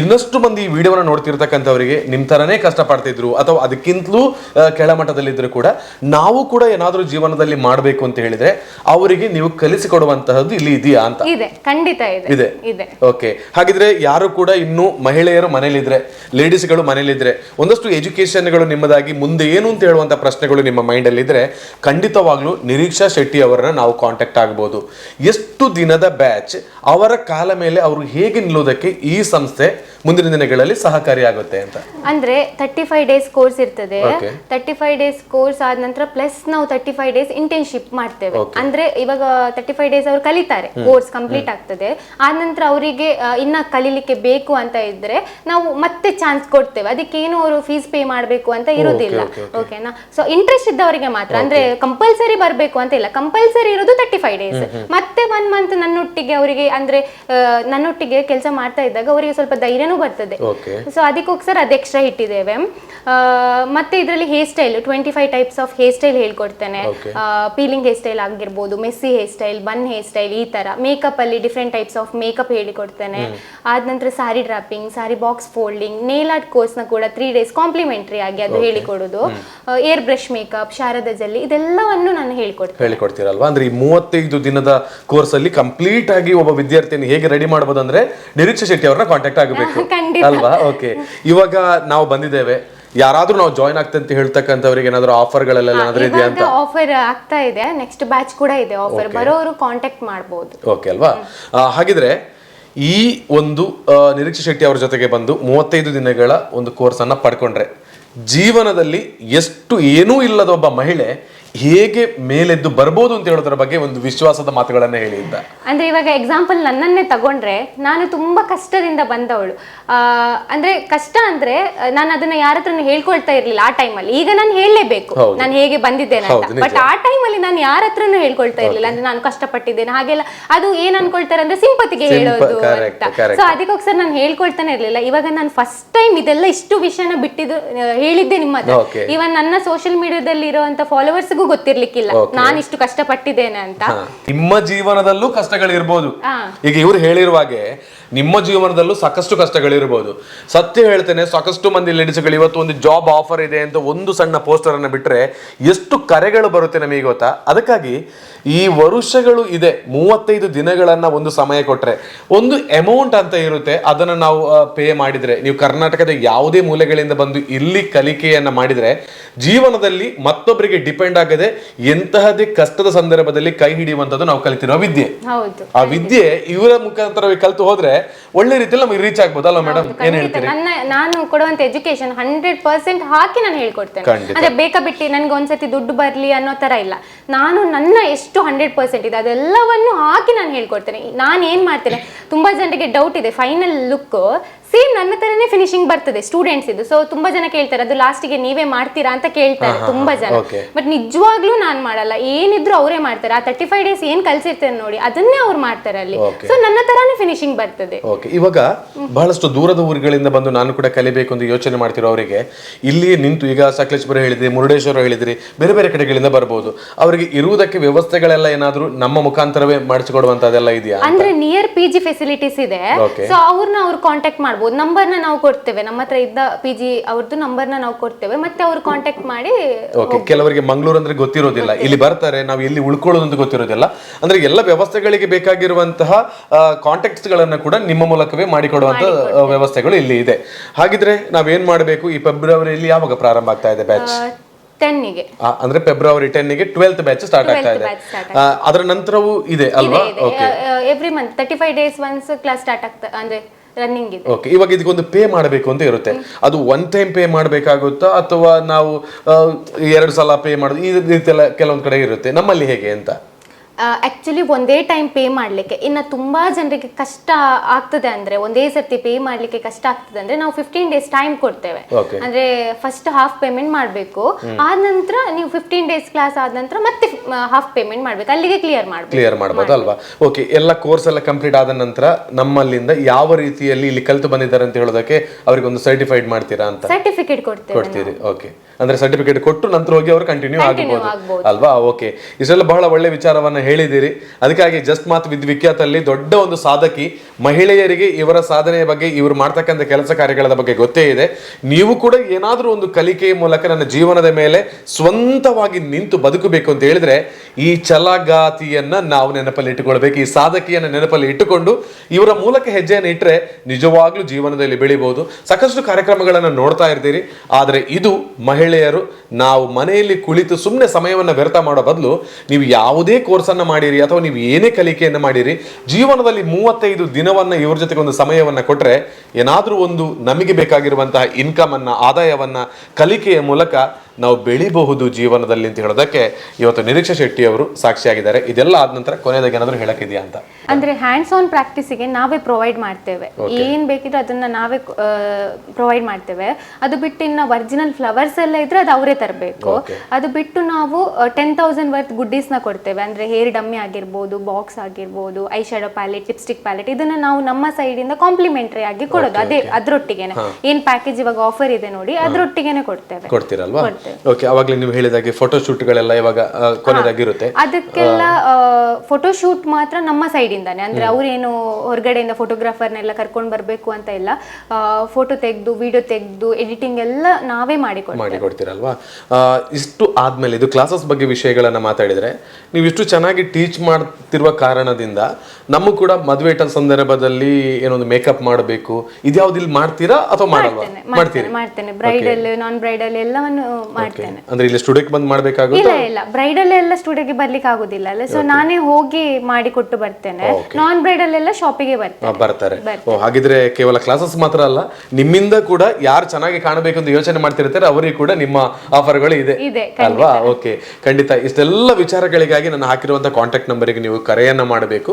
ಇನ್ನಷ್ಟು ಮಂದಿ ಈ ವಿಡಿಯೋವನ್ನು ನೋಡ್ತಿರ್ತಕ್ಕಂಥವರಿಗೆ ನಿಮ್ಮ ಥರನೇ ಕಷ್ಟಪಡ್ತಿದ್ರು ಅಥವಾ ಅದಕ್ಕಿಂತಲೂ ಕೆಳಮಟ್ಟದಲ್ಲಿ ಕೆಳಮಟ್ಟದಲ್ಲಿದ್ದರೂ ಕೂಡ ನಾವು ಕೂಡ ಏನಾದರೂ ಜೀವನದಲ್ಲಿ ಮಾಡಬೇಕು ಅಂತ ಹೇಳಿದ್ರೆ ಅವರಿಗೆ ನೀವು ಕಲಿಸಿಕೊಡುವಂತಹದ್ದು ಇಲ್ಲಿ ಇದೆಯಾ ಅಂತ? ಇದೆ ಖಂಡಿತ ಇದೆ. ಇದೆ? ಓಕೆ. ಹಾಗಿದ್ರೆ ಯಾರು ಕೂಡ ಇನ್ನು ಮಹಿಳೆಯರು ಮನೇಲಿದ್ರೆ ಲೇಡೀಸ್ಗಳು ಮನೇಲಿದ್ರೆ ಒಂದಷ್ಟು ಎಜುಕೇಶನ್ಗಳು ನಿಮ್ಮದಾಗಿ ಮುಂದೆ ಏನು ಅಂತ ಹೇಳುವಂತ ಪ್ರಶ್ನೆಗಳು ನಿಮ್ಮ ಮೈಂಡ್ ಅಲ್ಲಿ ಇದ್ರೆ ಖಂಡಿತವಾಗ್ಲೂ ನಿರೀಕ್ಷಾ ಶೆಟ್ಟಿ ಅವರನ್ನ ನಾವು ಕಾಂಟ್ಯಾಕ್ಟ್ ಆಗ್ಬೋದು. ಎಷ್ಟು ದಿನದ ಬ್ಯಾಚ್ ಅವರ ಕಾಲ ಮೇಲೆ ಅವರು ಹೇಗೆ ನಿಲ್ಲೋದಕ್ಕೆ ಈ ಸಂಸ್ಥೆ ಮುಂದಿನ ದಿನಗಳಲ್ಲಿ ಸಹಕಾರಿಯಾಗುತ್ತೆ ಅಂತ. ಅಂದ್ರೆ ತರ್ಟಿ ಫೈವ್ ಡೇಸ್ ಕೋರ್ಸ್ ಇರ್ತದೆ. Okay. Thirty five days course ಆದ ನಂತರ ಪ್ಲಸ್ ನಾವು ತರ್ಟಿ ಫೈವ್ ಡೇಸ್ ಇಂಟರ್ನ್ಶಿಪ್ ಮಾಡ್ತೇವೆ ಅಂದ್ರೆ ಇವಾಗ ತರ್ಟಿ ಫೈವ್ ಡೇಸ್ ಅವ್ರು ಕಲಿತಾರೆ ಕೋರ್ಸ್ ಕಂಪ್ಲೀಟ್ ಆಗ್ತದೆ. ಆದ ನಂತರ ಅವರಿಗೆ ಇನ್ನ ಕಲೀಲಿಕ್ಕೆ ಬೇಕು ಅಂತ ಇದ್ರೆ ನಾವು ಮತ್ತೆ ಚಾನ್ಸ್ ಕೊಡ್ತೇವೆ. ಅದಕ್ಕೇನು ಅವರು ಫೀಸ್ ಪೇ ಮಾಡಬೇಕು ಅಂತ ಇರೋದಿಲ್ಲ ಓಕೆನಾ ಸೊ ಇಂಟ್ರೆಸ್ಟ್ ಇದ್ದವರಿಗೆ ಮಾತ್ರ. ಅಂದ್ರೆ ಕಂಪಲ್ಸರಿ ಬರಬೇಕು ಅಂತ ಇಲ್ಲ. ಕಂಪಲ್ಸರಿ ಇರೋದು ತರ್ಟಿ ಫೈವ್ ಡೇಸ್ ಮತ್ತೆ ಒನ್ ಮಂತ್ ನನ್ನೊಟ್ಟಿಗೆ ಅವರಿಗೆ ಅಂದ್ರೆ ಆ, ನನ್ನೊಟ್ಟಿಗೆ ಕೆಲಸ ಮಾಡ್ತಾ ಇದ್ದಾಗ ಅವರಿಗೆ ಸ್ವಲ್ಪ ಧೈರ್ಯನೂ ಬರ್ತದೆ. ಓಕೆ ಸೊ ಅದಕ್ಕೋಸ್ಕರ ಅದು ಎಕ್ಸ್ಟ್ರಾ ಇಟ್ಟಿದ್ದೇವೆ. ಮತ್ತೆ ಇದರಲ್ಲಿ hair style twenty five types of hair style ಹೇಳ್ಕೊಡ್ತೇನೆ. Peeling hair style ಆಗಿರ್ಬೋದು messy hair style bun hair style ಈ ತರ. ಮೇಕಪ್ ಅಲ್ಲಿ ಡಿಫ್ರೆಂಟ್ ಟೈಪ್ಸ್ ಆಫ್ ಮೇಕಪ್ ಹೇಳಿಕೊಡ್ತೇನೆ. ಆದ ನಂತರ sari draping sari box folding nail art ಕೋರ್ಸ್ನ ಕೂಡ ತ್ರೀ ಡೇಸ್ ಕಾಂಪ್ಲಿಮೆಂಟರಿ ಆಗಿ ಅದು ಹೇಳಿಕೊಡೋದು. ಏರ್ ಬ್ರಷ್ ಮೇಕಪ್ ಶಾರದ ಜಲ್ಲಿ ಇದೆಲ್ಲವನ್ನು ನಾನು ಹೇಳ್ಕೊಡ್ತೇನೆ. ಹೇಳಿಕೊಡ್ತೀರಲ್ವಾ? ಅಂದ್ರೆ ಈ ಮೂವತ್ತೈದು ದಿನದ ಕೋರ್ಸ್ ಅಲ್ಲಿ ಕಂಪ್ಲೀಟ್ ಆಗಿ ಒಬ್ಬ ವಿದ್ಯಾರ್ಥಿಯನ್ನು ಹೇಗೆ ರೆಡಿ ಮಾಡಬಹುದು ಅಂದ್ರೆ ನಿರೀಕ್ಷೆ ಶೆಟ್ಟಿ ಅವ್ರನ್ನ ಕಾಂಟ್ಯಾಕ್ಟ್ ಆಗಬೇಕು. ಅಲ್ವಾ? ಓಕೆ ಇವಾಗ ನಾವು ಬಂದಿದ್ದೇವೆ. ಯಾರಾದ್ರೂ ನಾವು ಜಾಯ್ನ್ ಆಗ್ತಂತ ಅಂತ ಹೇಳ್ತಕ್ಕಂಥವ್ರಿಗೆ ಏನಾದ್ರು ಆಫರ್ಗಳೆಲ್ಲ ಏನಾದ್ರು ಇದೆಯಾ ಅಂತ? ಆಫರ್ ಆಗ್ತಾ ಇದೆ. ನೆಕ್ಸ್ಟ್ ಬ್ಯಾಚ್ ಕೂಡ ಇದೆ ಆಫರ್ ಬರೋರು ಕಾಂಟ್ಯಾಕ್ಟ್ ಮಾಡ್ಬೋದು. ಓಕೆ ಅಲ್ವಾ? ಹಾಗಿದ್ರೆ ಈ ಒಂದು ನಿರೀಕ್ಷೆ ಶೆಟ್ಟಿ ಅವ್ರ ಜೊತೆಗೆ ಬಂದು ಮೂವತ್ತೈದು ದಿನಗಳ ಒಂದು ಕೋರ್ಸ್ ಅನ್ನ ಪಡ್ಕೊಂಡ್ರೆ ಜೀವನದಲ್ಲಿ ಎಷ್ಟು ಏನೂ ಇಲ್ಲದ ಒಬ್ಬ ಮಹಿಳೆ ಹೇಗೆ ಮೇಲೆದ್ದು ಬರ್ಬೋದು ಅಂತ ಹೇಳೋದ್ರ ಬಗ್ಗೆ ಒಂದು ವಿಶ್ವಾಸದ ಮಾತುಗಳನ್ನ ಹೇಳಿ ಅಂತ. ಅಂದ್ರೆ ಇವಾಗ ಎಕ್ಸಾಂಪಲ್ ನನ್ನನ್ನೇ ತಗೊಂಡ್ರೆ ನಾನು ತುಂಬಾ ಕಷ್ಟದಿಂದ ಬಂದವಳು. ಅಂದ್ರೆ ಕಷ್ಟ ಅಂದ್ರೆ ನಾನು ಅದನ್ನ ಯಾರ ಹತ್ರನೂ ಹೇಳ್ಕೊಳ್ತಾ ಇರ್ಲಿಲ್ಲ ಆ ಟೈಮಲ್ಲಿ ಈಗ ನಾನು ಹೇಳಲೇಬೇಕು. ನಾನು ಹೇಗೆ ಬಂದಿದ್ದೇನೆ ಅಂತ. ಬಟ್ ಆ ಟೈಮಲ್ಲಿ ನಾನು ಯಾರ ಹತ್ರನೂ ಹೇಳ್ಕೊಳ್ತಾ ಇರ್ಲಿಲ್ಲ. ಅಂದ್ರೆ ನಾನು ಕಷ್ಟಪಟ್ಟಿದ್ದೇನೆ ಹಾಗೆಲ್ಲ. ಅದು ಏನ್ ಅನ್ಕೊಳ್ತಾರೆ ಅಂದ್ರೆ ಸಿಂಪತಿಗೆ ಹೇಳೋದು ಅಂತ. ಸೊ ಅದಕ್ಕೋಸ್ಕರ ನಾನು ಹೇಳ್ಕೊಳ್ತಾನೆ ಇರ್ಲಿಲ್ಲ. ಇವಾಗ ನಾನು ಫಸ್ಟ್ ಟೈಮ್ ಇದೆಲ್ಲ ಇಷ್ಟು ವಿಷಯನ ಬಿಟ್ಟಿದ್ದು ಹೇಳಿದ್ದೆ ನಿಮ್ಮ ಹತ್ರ. ಇವನ್ ನನ್ನ ಸೋಷಿಯಲ್ ಮೀಡಿಯಾದಲ್ಲಿ ಇರುವಂತ ಫಾಲೋವರ್ಸ್ಗೂ ಗೊತ್ತಿರ್ಲಿಕ್ಕಿಲ್ಲ Okay. ನಾನು ಇಷ್ಟು ಕಷ್ಟಪಟ್ಟಿದ್ದೇನೆ ಅಂತ ನಿಮ್ಮ ಜೀವನದಲ್ಲೂ ಕಷ್ಟಗಳಿರ್ಬೋದು. ಈಗ ಇವ್ರು ಹೇಳಿರುವಾಗೆ ನಿಮ್ಮ ಜೀವನದಲ್ಲೂ ಸಾಕಷ್ಟು ಕಷ್ಟಗಳಿರ್ಬೋದು. ಸತ್ಯ ಹೇಳ್ತೇನೆ ಸಾಕಷ್ಟು ಮಂದಿ ಲೇಡೀಸ್ಗಳು ಇವತ್ತು ಒಂದು ಜಾಬ್ ಆಫರ್ ಇದೆ ಅಂತ ಒಂದು ಸಣ್ಣ ಪೋಸ್ಟರ್ ಅನ್ನ ಬಿಟ್ರೆ ಎಷ್ಟು ಕರೆಗಳು ಬರುತ್ತೆ ನಮಗೆ ಗೊತ್ತಾ? ಅದಕ್ಕಾಗಿ ಈ ವರುಷಗಳು ಇದೆ ಮೂವತ್ತೈದು ದಿನಗಳನ್ನ ಒಂದು ಸಮಯ ಕೊಟ್ರೆ. ಒಂದು ಅಮೌಂಟ್ ಅಂತ ಇರುತ್ತೆ ಅದನ್ನ ನಾವು ಪೇ ಮಾಡಿದ್ರೆ. ನೀವು ಕರ್ನಾಟಕದ ಯಾವುದೇ ಮೂಲೆಗಳಿಂದ ಬಂದು ಇಲ್ಲಿ ಕಲಿಕೆಯನ್ನ ಮಾಡಿದ್ರೆ ಜೀವನದಲ್ಲಿ ಮತ್ತೊಬ್ಬರಿಗೆ ಡಿಪೆಂಡ್ ಆಗದೆ ಎಂತಹದೇ ಕಷ್ಟದ ಸಂದರ್ಭದಲ್ಲಿ ಕೈ ಹಿಡಿಯುವಂತದ್ದು ನಾವು ಕಲಿತಿರೋ ವಿದ್ಯೆ. ಆ ವಿದ್ಯೆ ಇವರ ಮುಖಾಂತರ ಕಲಿತು ಹೋದ್ರೆ ಒಳ್ಳೆ ರೀತಿಯಲ್ಲಿ ನಮಗೆ ರೀಚ್ ಆಗ್ಬೋದಲ್ಲ ಮೇಡಮ್ ಏನ್ ಹೇಳ್ತೀರಿ? ನನ್ನ ನಾನು ಕೊಡುವಂತ ಎಜುಕೇಶನ್ ಹಂಡ್ರೆಡ್ ಪರ್ಸೆಂಟ್ ಹಾಕಿ ನಾನು ಹೇಳ್ಕೊಡ್ತೇನೆ. ಖಂಡಿತ. ಅಂದ್ರೆ ಬೇಕಾ ಬಿಟ್ಟು ನನ್ಗೆ ಒಂದ್ಸತಿ ದುಡ್ಡು ಬರ್ಲಿ ಅನ್ನೋ ತರ ಇಲ್ಲ. ನಾನು ನನ್ನ ಎಷ್ಟು ಹಂಡ್ರೆಡ್ ಪರ್ಸೆಂಟ್ ಇದೆ ಅದೆಲ್ಲವನ್ನು ಹಾಕಿ ನಾನು ಹೇಳ್ಕೊಡ್ತೇನೆ. ನಾನು ಏನ್ ಮಾಡ್ತೇನೆ? ತುಂಬಾ ಜನರಿಗೆ ಡೌಟ್ ಇದೆ. ಫೈನಲ್ ಲುಕ್ ಸೇಮ್ ನನ್ನ ತರನೇ ಫಿನಿಶಿಂಗ್ ಬರ್ತದೆ ಸ್ಟೂಡೆಂಟ್ಸ್ ಇದು. ಸೊ ತುಂಬಾ ಜನ ಕೇಳ್ತಾರೆ ಅದು ಲಾಸ್ಟಿಗೆ ನೀವೇ ಮಾಡ್ತೀರಾ ಅಂತ ಕೇಳ್ತಾರೆ ತುಂಬಾ ಜನ. ಬಟ್ ನಿಜವಾಗ್ಲೂ ನಾನು ಮಾಡಲ್ಲ. ಏನಿದ್ರು ಅವರೇ ಮಾಡ್ತಾರೆ. ಆ ತರ್ಟಿ ಫೈವ್ ಡೇಸ್ ಏನ್ ಕಲ್ಸಿರ್ತೇನೆ ನೋಡಿ ಅದನ್ನೇ ಅವ್ರು ಮಾಡ್ತಾರೆ ಅಲ್ಲಿ. ಸೊ ನನ್ನ ತರಾನೇ ಫಿನಿಶಿಂಗ್ ಬರ್ತದೆ. ಓಕೆ ಇವಾಗ ಬಹಳಷ್ಟು ದೂರದ ಊರುಗಳಿಂದ ಬಂದು ನಾನು ಕೂಡ ಕಲಿಬೇಕು ಅಂತ ಯೋಚನೆ ಮಾಡ್ತಿರೋ ಅವರಿಗೆ ಇಲ್ಲಿ ನಿಂತು ಈಗ ಸಕಲೇಶ್ಪುರ ಹೇಳಿದ್ರಿ ಮುರುಡೇಶ್ವರ ಹೇಳಿದ್ರಿ ಬೇರೆ ಬೇರೆ ಕಡೆಗಳಿಂದ ಬರಬಹುದು ಅವರಿಗೆ ಇರುವುದಕ್ಕೆ ವ್ಯವಸ್ಥೆಗಳೆಲ್ಲ ಏನಾದ್ರೂ ನಮ್ಮ ಮುಖಾಂತರವೇ ಮಾಡಿಸಿಕೊಡುವಂತದೆಲ್ಲ ಇದೆಯಾ ಅಂದ್ರೆ ನಿಯರ್ ಪಿ ಜಿ ಫೆಸಿಲಿಟೀಸ್ ಇದೆ. ಸೊ ಅವ್ರನ್ನ ಅವ್ರು ಕಾಂಟ್ಯಾಕ್ಟ್ ಮಾಡ್ಬೋದು. ನಂಬರ್ನ ನಾವು ಕೊಡ್ತೇವೆ. ನಮ್ಮ ಹತ್ರ ಇದ್ದ ಪಿ ಜಿ ಅವ್ರದ್ದು ನಂಬರ್ನ ನಾವು ಕೊಡ್ತೇವೆ. ಮತ್ತೆ ಅವ್ರು ಕಾಂಟ್ಯಾಕ್ಟ್ ಮಾಡಿ ಓಕೆ ಕೆಲವರಿಗೆ ಮಂಗಳೂರು ಅಂದ್ರೆ ಗೊತ್ತಿರೋದಿಲ್ಲ. ಇಲ್ಲಿ ಬರ್ತಾರೆ ನಾವು ಎಲ್ಲಿ ಉಳ್ಕೊಳ್ಳೋದು ಅಂತ ಗೊತ್ತಿರೋದಿಲ್ಲ. ಅಂದ್ರೆ ಎಲ್ಲ ವ್ಯವಸ್ಥೆಗಳಿಗೆ ಬೇಕಾಗಿರುವಂತಹ ಕಾಂಟ್ಯಾಕ್ಟ್ಸ್ ಗಳನ್ನ ಕೂಡ ನಿಮ್ಮ ಮೂಲಕವೇ ಮಾಡಿಕೊಡುವಂತ ವ್ಯವಸ್ಥೆಗಳು ಇಲ್ಲಿ ಇದೆ. ಹಾಗಿದ್ರೆ ನಾವೇನ್ ಮಾಡಬೇಕು? ಈ ಫೆಬ್ರವರಿಯಲ್ಲಿ ಯಾವಾಗ ಪ್ರಾರಂಭ ಆಗ್ತಾ ಇದೆ ಬ್ಯಾಚ್ ಟೆನ್ನಿಗೆ ಅಂದ್ರೆ ಫೆಬ್ರವರಿ ಟೆನ್ನಿಗೆ ಟ್ವೆಲ್ತ್ ಬ್ಯಾಚ್ ಸ್ಟಾರ್ಟ್ ಆಗ್ತಾ ಇದೆ. ಅದರ ನಂತರವೂ ಇದೆ ಅಲ್ವಾ? Okay every month thirty five days once class start ಆಗ್ತಾ ಅಂದ್ರೆ ರನ್ನಿಂಗ್ ಇದೆ ಓಕೆ ಇವಾಗ ಇದಕ್ಕೊಂದು ಪೇ ಮಾಡಬೇಕು ಅಂತ ಇರುತ್ತೆ. ಅದು ಒನ್ ಟೈಮ್ ಪೇ ಮಾಡಬೇಕಾಗುತ್ತಾ, ಅಥವಾ ನಾವು ಎರಡು ಸಲ ಪೇ ಮಾಡೋದು ಈ ರೀತಿ ಎಲ್ಲ ಕೆಲವೊಂದು ಕಡೆ ಇರುತ್ತೆ. ನಮ್ಮಲ್ಲಿ ಹೇಗೆ ಅಂತ? ಆಕ್ಚುಲಿ ಒಂದೇ ಟೈಮ್ ಪೇ ಮಾಡಲಿಕ್ಕೆ. ಇನ್ನು ತುಂಬಾ ಜನರಿಗೆ ಕಷ್ಟ ಆಗ್ತದೆ ಅಂದ್ರೆ ಒಂದೇ ಸರ್ತಿ ಪೇ ಮಾಡಲಿಕ್ಕೆ ಕಷ್ಟ ಆಗ್ತದೆ ಅಂದ್ರೆ ನಾವು ಫಿಫ್ಟೀನ್ ಡೇಸ್ ಟೈಮ್ ಕೊಡ್ತೇವೆ. ಅಂದರೆ ಫಸ್ಟ್ ಹಾಫ್ ಪೇಮೆಂಟ್ ಮಾಡಬೇಕು. ಆದ ನಂತರ ನೀವು ಫಿಫ್ಟೀನ್ ಡೇಸ್ ಕ್ಲಾಸ್ ಆದ ನಂತರ ಮತ್ತೆ ಹಾಫ್ ಪೇಮೆಂಟ್ ಮಾಡಬೇಕು. ಅಲ್ಲಿಗೆ ಕ್ಲಿಯರ್ ಮಾಡಬೇಕು. ಕ್ಲಿಯರ್ ಮಾಡ್ಬೋದು ಅಲ್ವಾ? ಓಕೆ ಎಲ್ಲ ಕೋರ್ಸ್ ಎಲ್ಲ ಕಂಪ್ಲೀಟ್ ಆದ ನಂತರ ನಮ್ಮಲ್ಲಿಂದ ಯಾವ ರೀತಿಯಲ್ಲಿ ಇಲ್ಲಿ ಕಲಿತು ಬಂದಿದ್ದಾರೆ ಅಂತ ಹೇಳೋದಕ್ಕೆ ಅವರಿಗೆ ಒಂದು ಸರ್ಟಿಫೈಡ್ ಮಾಡ್ತೀರಾ ಅಂತ? ಸರ್ಟಿಫಿಕೇಟ್ ಕೊಡ್ತೇವೆ ಕೊಡ್ತೀರಿ. ಓಕೆ ಅಂದ್ರೆ ಸರ್ಟಿಫಿಕೇಟ್ ಕೊಟ್ಟು ನಂತರ ಹೋಗಿ ಅವರು ಕಂಟಿನ್ಯೂ ಆಗಬಹುದು. ಅಲ್ವಾ? ಓಕೆ ಇಷ್ಟೆಲ್ಲ ಬಹಳ ಒಳ್ಳೆ ವಿಚಾರವನ್ನ ಹೇಳಿದಿರಿ ಅದಕ್ಕಾಗಿ ಜಸ್ಟ್ ಮಾತ್ ವಿದ್ ವಿಖ್ಯಾತಲ್ಲಿ ದೊಡ್ಡ ಒಂದು ಸಾಧಕಿ ಮಹಿಳೆಯರಿಗೆ ಇವರ ಸಾಧನೆಯ ಬಗ್ಗೆ, ಇವರು ಮಾಡ್ತಕ್ಕಂಥ ಕೆಲಸ ಕಾರ್ಯಗಳ ಬಗ್ಗೆ ಗೊತ್ತೇ ಇದೆ. ನೀವು ಕೂಡ ಏನಾದರೂ ಒಂದು ಕಲಿಕೆಯ ಮೂಲಕ ನನ್ನ ಜೀವನದ ಮೇಲೆ ಸ್ವಂತವಾಗಿ ನಿಂತು ಬದುಕಬೇಕು ಅಂತ ಹೇಳಿದ್ರೆ, ಈ ಛಲಗಾತಿಯನ್ನ ನಾವು ನೆನಪಲ್ಲಿ ಇಟ್ಟುಕೊಳ್ಬೇಕು. ಈ ಸಾಧಕಿಯನ್ನು ನೆನಪಲ್ಲಿ ಇಟ್ಟುಕೊಂಡು, ಇವರ ಮೂಲಕ ಹೆಜ್ಜೆಯನ್ನು ಇಟ್ಟರೆ ನಿಜವಾಗ್ಲೂ ಜೀವನದಲ್ಲಿ ಬೆಳಿಬಹುದು. ಸಾಕಷ್ಟು ಕಾರ್ಯಕ್ರಮಗಳನ್ನು ನೋಡ್ತಾ ಇರ್ತೀರಿ. ಆದರೆ ಇದು ಮಹಿಳೆಯರು, ನಾವು ಮನೆಯಲ್ಲಿ ಕುಳಿತು ಸುಮ್ಮನೆ ಸಮಯವನ್ನು ವ್ಯರ್ಥ ಮಾಡೋ ಬದಲು ನೀವು ಯಾವುದೇ ಕೋರ್ಸನ್ನು ಮಾಡಿರಿ ಅಥವಾ ನೀವು ಏನೇ ಕಲಿಕೆಯನ್ನು ಮಾಡಿರಿ, ಜೀವನದಲ್ಲಿ ಮೂವತ್ತೈದು ದಿನವನ್ನ ಇವ್ರ ಜೊತೆಗೆ ಒಂದು ಸಮಯವನ್ನ ಕೊಟ್ರೆ ಏನಾದರೂ ಒಂದು ನಮಗೆ ಬೇಕಾಗಿರುವಂತಹ ಇನ್ಕಮ್ ಅನ್ನ, ಆದಾಯವನ್ನ ಕಲಿಕೆಯ ಮೂಲಕ ನಾವು ಬೆಳಿಬಹುದು ಜೀವನದಲ್ಲಿ ಅಂತ ಹೇಳೋದಕ್ಕೆ ಇವತ್ತು ನಿರೀಕ್ಷಾ ಶೆಟ್ಟಿ ಅವರು ಸಾಕ್ಷಿಯಾಗಿದ್ದಾರೆ. ಇದೆಲ್ಲ ಆದ ನಂತರ ಕೊನೆಯದಾಗಿ ಏನಾದರೂ ಹೇಳಕ್ಕಿದೆಯಾ ಅಂತ? ಅಂದ್ರೆ ಹ್ಯಾಂಡ್ಸ್ ಆನ್ ಪ್ರಾಕ್ಟೀಸಿಗೆ ನಾವೇ ಪ್ರೊವೈಡ್ ಮಾಡ್ತೇವೆ. ಏನ್ ಬೇಕಿದ್ರೆ ಅದನ್ನ ನಾವೇ ಪ್ರೊವೈಡ್ ಮಾಡ್ತೇವೆ. ಅದು ಬಿಟ್ಟು ಇನ್ನ ಒರಿಜಿನಲ್ ಫ್ಲವರ್ಸ್ ಎಲ್ಲ ಇದ್ರೆ ಅದು ಅವರೇ ತರಬೇಕು. ಅದು ಬಿಟ್ಟು ನಾವು ಟೆನ್ ತೌಸಂಡ್ ವರ್ತ್ ಗುಡ್ಡೀಸ್ನ ಕೊಡ್ತೇವೆ. ಅಂದ್ರೆ ಹೇರ್ ಡಮ್ಮಿ ಆಗಿರ್ಬೋದು ಬಾಕ್ಸ್ ಆಗಿರ್ಬೋದು eye shadow palette lipstick palette ಇದನ್ನ ನಾವು ನಮ್ಮ ಸೈಡ್ ಇಂದ ಕಾಂಪ್ಲಿಮೆಂಟರಿ ಆಗಿ ಕೊಡೋದು. ಅದೇ ಅದ್ರೊಟ್ಟಿಗೆನೆ. ಏನ್ ಪ್ಯಾಕೇಜ್ ಇವಾಗ ಆಫರ್ ಇದೆ ನೋಡಿ ಅದ್ರೊಟ್ಟಿಗೆನೆ ಕೊಡ್ತೇವೆ. ಕೊಡ್ತೀರಲ್ವಾ? ಓಕೆ ಅವಾಗಲೇ ನೀವು ಹೇಳಿದಾಗೆ ಫೋಟೋ ಶೂಟ್ಗಳೆಲ್ಲ ಇವಾಗ ಕೊನೆಯದಾಗಿರುತ್ತೆ ಅದಕ್ಕೆಲ್ಲ ಫೋಟೋಶೂಟ್ ಮಾತ್ರ ನಮ್ಮ ಸೈಡ್ ಇಂದಾನೆ ಅಂದ್ರೆ ಅವ್ರೇನು ಹೊರಗಡೆಯಿಂದ ಫೋಟೋಗ್ರಾಫರ್ನೆಲ್ಲ ಕರ್ಕೊಂಡು ಬರಬೇಕು ಅಂತ ಇಲ್ಲ. ಫೋಟೋ ತೆಗೆದು ವಿಡಿಯೋ ತೆಗೆದು ಎಡಿಟಿಂಗ್ ಎಲ್ಲ ನಾವೇ ಮಾಡಿ ಕೊಡ್ತೀರಲ್ವಾ ಆ, ಇಷ್ಟು ಆದ್ಮೇಲೆ ಇದು ಕ್ಲಾಸಸ್ ಬಗ್ಗೆ ವಿಷಯಗಳನ್ನ ಮಾತಾಡಿದ್ರೆ ನೀವು ಇಷ್ಟು ಚೆನ್ನಾಗಿ ಟೀಚ್ ಮಾಡ್ತಿರುವ ಕಾರಣದಿಂದ ನಮಗೂ ಕೂಡ ಮದುವೆ ಇಟ್ಟ ಸಂದರ್ಭದಲ್ಲಿ ಏನೊಂದು ಮೇಕಪ್ ಮಾಡಬೇಕು. ಇದ್ಯಾವ್ದು ಇಲ್ಲಿ ಮಾಡ್ತೀರಾ ಅಥವಾ ಮಾಡಲ್ವಾ? ಮಾಡ್ತೀರಿ ಮಾಡ್ತೇನೆ ಮಾಡ್ತೇನೆ. ಬ್ರೈಡಲ್ ನಾನ್ ಬ್ರೈಡಲ್ ಎಲ್ಲವನ್ನು ಮಾಡ್ತೇನೆ. ಅಂದ್ರೆ ಇಲ್ಲಿ ಸ್ಟುಡಿಯೋಕ್ಕೆ ಬಂದು ಮಾಡ್ಬೇಕಾಗುತ್ತೆ? ಇಲ್ಲ ಇಲ್ಲ. ಬ್ರೈಡಲ್ ಎಲ್ಲ ಸ್ಟುಡಿಯೋಗೆ ಬರ್ಲಿಕ್ಕೆ ಆಗುದಿಲ್ಲ ಅಲ್ಲ. ಸೊ ನಾನೇ ಹೋಗಿ ಮಾಡಿ ಕೊಟ್ಟು ಬರ್ತೇನೆ. ನಾನ್ ಬ್ರೈಡಲ್ ಎಲ್ಲ ಶಾಪಿಗೆ ಬರ್ತೇನೆ. ಆ, ಬರ್ತಾರೆ. ಓ ಹಾಗಿದ್ರೆ ಕೇವಲ ಕ್ಲಾಸಸ್ ಮಾತ್ರ ಅಲ್ಲ ನಿಮ್ಮಿಂದ ಕೂಡ ಯಾರು ಚೆನ್ನಾಗಿ ಕಾಣಬೇಕು ಅಂತ ಯೋಚನೆ ಮಾಡ್ತಿರ್ತಾರೆ ಅವರಿಗೆ ಕೂಡ ನಿಮ್ಮ ಆಫರ್ಗಳು ಇದೆ. ಇದೆ ಅಲ್ವಾ? ಓಕೆ ಖಂಡಿತ. ಇಷ್ಟೆಲ್ಲ ವಿಚಾರಗಳಿಗಾಗಿ ನಾನು ಹಾಕಿರುವಂತ ಕಾಂಟ್ಯಾಕ್ಟ್ ನಂಬರಿಗೆ ನೀವು ಕರೆಯನ್ನ ಮಾಡಬೇಕು.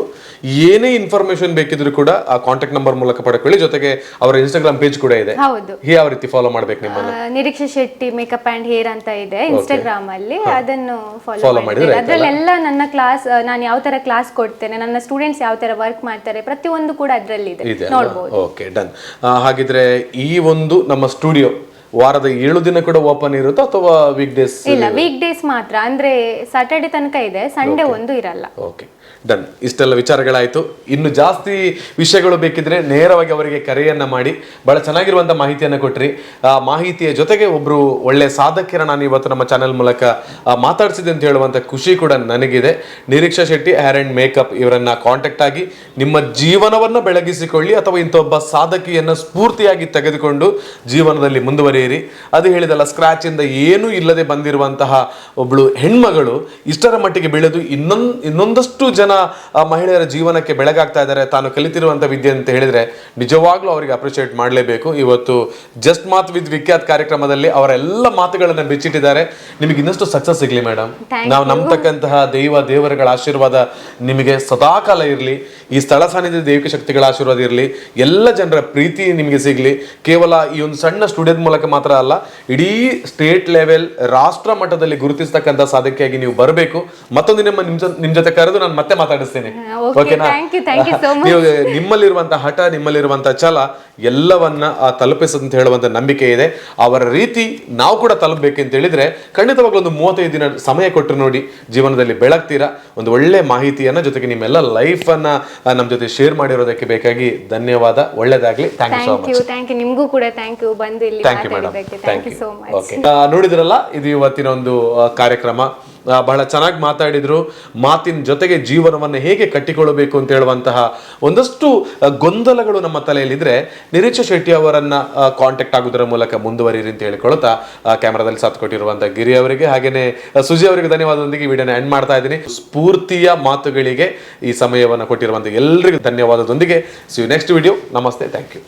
ಏನೇ ಇನ್ಫಾರ್ಮೇಶನ್ ಬೇಕಿದ್ರು ಕೂಡ ಆ ಕಾಂಟ್ಯಾಕ್ಟ್ ನಂಬರ್ ಮೂಲಕ ಪಡ್ಕೊಳ್ಳಿ. ಜೊತೆಗೆ ಅವರ ಇನ್ಸ್ಟಾಗ್ರಾಮ್ ಪೇಜ್ ಕೂಡ ಇದೆ. ಹೌದು. ಯಾವ ರೀತಿ ಫಾಲೋ ಮಾಡ್ಬೇಕು ನಿಮ್ಮ ನಿರೀಕ್ಷೆ ಶೆಟ್ಟಿ ಮೇಕಪ್ ಅಂಡ್ ಹೇರ್ ಅಂತ ಇದೆ ಇನ್ಸ್ಟಾಗ್ರಾಮ್ ಅಲ್ಲಿ. ಅದನ್ನು ಫಾಲೋ ಮಾಡಿದ್ರೆ ಅದರಲ್ಲೆಲ್ಲ ನನ್ನ ಕ್ಲಾಸ್ ನಾನು ಯಾವ ತರ ಕ್ಲಾಸ್ ಕೊಡ್ತೇನೆ ನನ್ನ ಸ್ಟೂಡೆಂಟ್ಸ್ ಯಾವ ತರ ವರ್ಕ್ ಮಾಡ್ತಾರೆ ಪ್ರತಿಯೊಂದು ಕೂಡ ಅದರಲ್ಲಿ ಇದೆ ಇದೆ ಓಕೆ ಡನ್ ಹಾಗಿದ್ರೆ ಈ ಒಂದು ನಮ್ಮ ಸ್ಟುಡಿಯೋ ವಾರದ ಏಳು ದಿನ ಕೂಡ ಓಪನ್ ಇರುತ್ತೋ ಅಥವಾ ವೀಕ್ ಡೇಸ್ ಇಲ್ಲ ವೀಕ್ ಡೇಸ್ ಮಾತ್ರ. ಅಂದ್ರೆ ಸಾಟರ್ಡೆ ತನಕ ಇದೆ ಸಂಡೇ ಒಂದು ಇರಲ್ಲ. ಓಕೆ ಡನ್ ಇಷ್ಟೆಲ್ಲ ವಿಚಾರಗಳಾಯಿತು. ಇನ್ನು ಜಾಸ್ತಿ ವಿಷಯಗಳು ಬೇಕಿದ್ರೆ ನೇರವಾಗಿ ಅವರಿಗೆ ಕರೆಯನ್ನು ಮಾಡಿ. ಭಾಳ ಚೆನ್ನಾಗಿರುವಂಥ ಮಾಹಿತಿಯನ್ನು ಕೊಟ್ರಿ. ಆ ಮಾಹಿತಿಯ ಜೊತೆಗೆ ಒಬ್ಬರು ಒಳ್ಳೆ ಸಾಧಕಿಯರ ನಾನು ಇವತ್ತು ನಮ್ಮ ಚಾನೆಲ್ ಮೂಲಕ ಮಾತಾಡಿಸಿದೆ ಅಂತ ಹೇಳುವಂಥ ಖುಷಿ ಕೂಡ ನನಗಿದೆ. Nireeksha Shetty hair and makeup ಇವರನ್ನು ಕಾಂಟ್ಯಾಕ್ಟ್ ಆಗಿ ನಿಮ್ಮ ಜೀವನವನ್ನು ಬೆಳಗಿಸಿಕೊಳ್ಳಿ ಅಥವಾ ಇಂಥ ಒಬ್ಬ ಸಾಧಕಿಯನ್ನು ಸ್ಫೂರ್ತಿಯಾಗಿ ತೆಗೆದುಕೊಂಡು ಜೀವನದಲ್ಲಿ ಮುಂದುವರಿಯಿರಿ. ಅದು ಹೇಳಿದಲ್ಲ ಸ್ಕ್ರ್ಯಾಚಿಂದ ಏನೂ ಇಲ್ಲದೆ ಬಂದಿರುವಂತಹ ಒಬ್ಬಳು ಹೆಣ್ಮಗಳು ಇಷ್ಟರ ಮಟ್ಟಿಗೆ ಬೆಳೆದು ಇನ್ನೊಂದು, ಇನ್ನೊಂದಷ್ಟು ಜನ ಆ, ಮಹಿಳೆಯರ ಜೀವನಕ್ಕೆ ಬೆಳಗಾಗ್ತಾ ಇದ್ದಾರೆ. ತಾನು ಕಲಿತಿರುವಂಥ ವಿದ್ಯೆ ಅಂತ ಹೇಳಿದ್ರೆ ನಿಜವಾಗ್ಲೂ ಅವರಿಗೆ ಅಪ್ರಿಷಿಯೇಟ್ ಮಾಡಲೇಬೇಕು. ಇವತ್ತು ಜಸ್ಟ್ ಮಾತ್ ವಿತ್ ವಿಖ್ಯಾತ್ ಕಾರ್ಯಕ್ರಮದಲ್ಲಿ ಅವರ ಎಲ್ಲ ಮಾತುಗಳನ್ನು ಬಿಚ್ಚಿಟ್ಟಿದ್ದಾರೆ. ನಿಮಗೆ ಇನ್ನಷ್ಟು ಸಕ್ಸಸ್ ಸಿಗಲಿ ಮೇಡಮ್ ನಾವು ನಂಬತಕ್ಕಂತಹ ದೈವ ದೇವರುಗಳ ಆಶೀರ್ವಾದ ನಿಮಗೆ ಸದಾಕಾಲ ಇರಲಿ. ಈ ಸ್ಥಳ ಸಾನ್ನಿಧ್ಯ ದೈವಿಕ ಶಕ್ತಿಗಳ ಆಶೀರ್ವಾದ ಇರಲಿ. ಎಲ್ಲ ಜನರ ಪ್ರೀತಿ ನಿಮಗೆ ಸಿಗಲಿ. ಕೇವಲ ಈ ಒಂದು ಸಣ್ಣ ಸ್ಟುಡಿಯೋದ ಮೂಲಕ ಮಾತ್ರ ಅಲ್ಲ ಇಡೀ ಸ್ಟೇಟ್ ಲೆವೆಲ್ ರಾಷ್ಟ್ರ ಮಟ್ಟದಲ್ಲಿ ಗುರುತಿಸ್ತಕ್ಕಂಥ ಸಾಧಕೆಯಾಗಿ ನೀವು ಬರಬೇಕು. ಮತ್ತೊಂದು ನಿಮ್ಮ ನಿಮ್ಮ ಜೊತೆ ಕರೆದು ನಾನು ಮತ್ತೆ ಮಾತಾಡಿಸ್ತೇನೆ. ಓಕೆನಾ ಮಚ್ ನೀವು ನಿಮ್ಮಲ್ಲಿರುವಂತಹ ಹಠ ನಿಮ್ಮಲ್ಲಿರುವಂತಹ ಛಲ ಎಲ್ಲವನ್ನ ಆ ತಲುಪಿಸಂತ ಹೇಳುವಂತ ನಂಬಿಕೆ ಇದೆ. ಅವರ ರೀತಿ ನಾವು ಕೂಡ ತಲುಪಬೇಕು ಅಂತ ಹೇಳಿದ್ರೆ ಖಂಡಿತವಾಗ್ಲೂ ಒಂದು ಮೂವತ್ತೈದು ದಿನ ಸಮಯ ಕೊಟ್ಟು ನೋಡಿ ಜೀವನದಲ್ಲಿ ಬೆಳಗ್ತೀರಾ. ಒಂದು ಒಳ್ಳೆ ಮಾಹಿತಿಯನ್ನ ಜೊತೆಗೆ ನಿಮ್ಮೆಲ್ಲ ಲೈಫ್ ಅನ್ನ ನಮ್ಮ ಜೊತೆ ಶೇರ್ ಮಾಡಿರೋದಕ್ಕೆ ಬೇಕಾಗಿ ಧನ್ಯವಾದ. ಒಳ್ಳೇದಾಗ್ಲಿ. Thank you so thank you thank you ನಿಮಗೂ ಕೂಡ ಥ್ಯಾಂಕ್ ಯು ಬಂದು ಇಲ್ಲಿ ಥ್ಯಾಂಕ್ ಯು ಮೇಡಮ್ ಮಾತಾಡಿದ್ದಕ್ಕೆ. ಥ್ಯಾಂಕ್ ಯು ಸೋ ಮಚ್ ನೋಡಿದ್ರಲ್ಲ ಇದು ಇವತ್ತಿನ ಒಂದು ಕಾರ್ಯಕ್ರಮ. ಬಹಳ ಚೆನ್ನಾಗಿ ಮಾತಾಡಿದ್ರು. ಮಾತಿನ ಜೊತೆಗೆ ಜೀವನವನ್ನು ಹೇಗೆ ಕಟ್ಟಿಕೊಳ್ಳಬೇಕು ಅಂತ ಹೇಳುವಂತಹ ಒಂದಷ್ಟು ಗೊಂದಲಗಳು ನಮ್ಮ ತಲೆಯಲ್ಲಿದ್ದರೆ ನಿರೀಕ್ಷಾ ಶೆಟ್ಟಿ ಅವರನ್ನು ಕಾಂಟ್ಯಾಕ್ಟ್ ಆಗೋದರ ಮೂಲಕ ಮುಂದುವರಿಯಿರಿ ಅಂತ ಹೇಳಿಕೊಳ್ತಾ ಆ, ಕ್ಯಾಮ್ರಾದಲ್ಲಿ ಸಾಥ್ ಕೊಟ್ಟಿರುವಂತಹ ಗಿರಿ ಅವರಿಗೆ ಹಾಗೆಯೇ ಸುಜಿ ಅವರಿಗೆ ಧನ್ಯವಾದದೊಂದಿಗೆ ವಿಡಿಯೋನ ಎಂಡ್ ಮಾಡ್ತಾ ಇದ್ದೀನಿ. ಸ್ಫೂರ್ತಿಯ ಮಾತುಗಳಿಗೆ ಈ ಸಮಯವನ್ನು ಕೊಟ್ಟಿರುವಂಥ ಎಲ್ಲರಿಗೂ ಧನ್ಯವಾದದೊಂದಿಗೆ. ಸಿ ನೆಕ್ಸ್ಟ್ ವಿಡಿಯೋ ನಮಸ್ತೆ. Thank you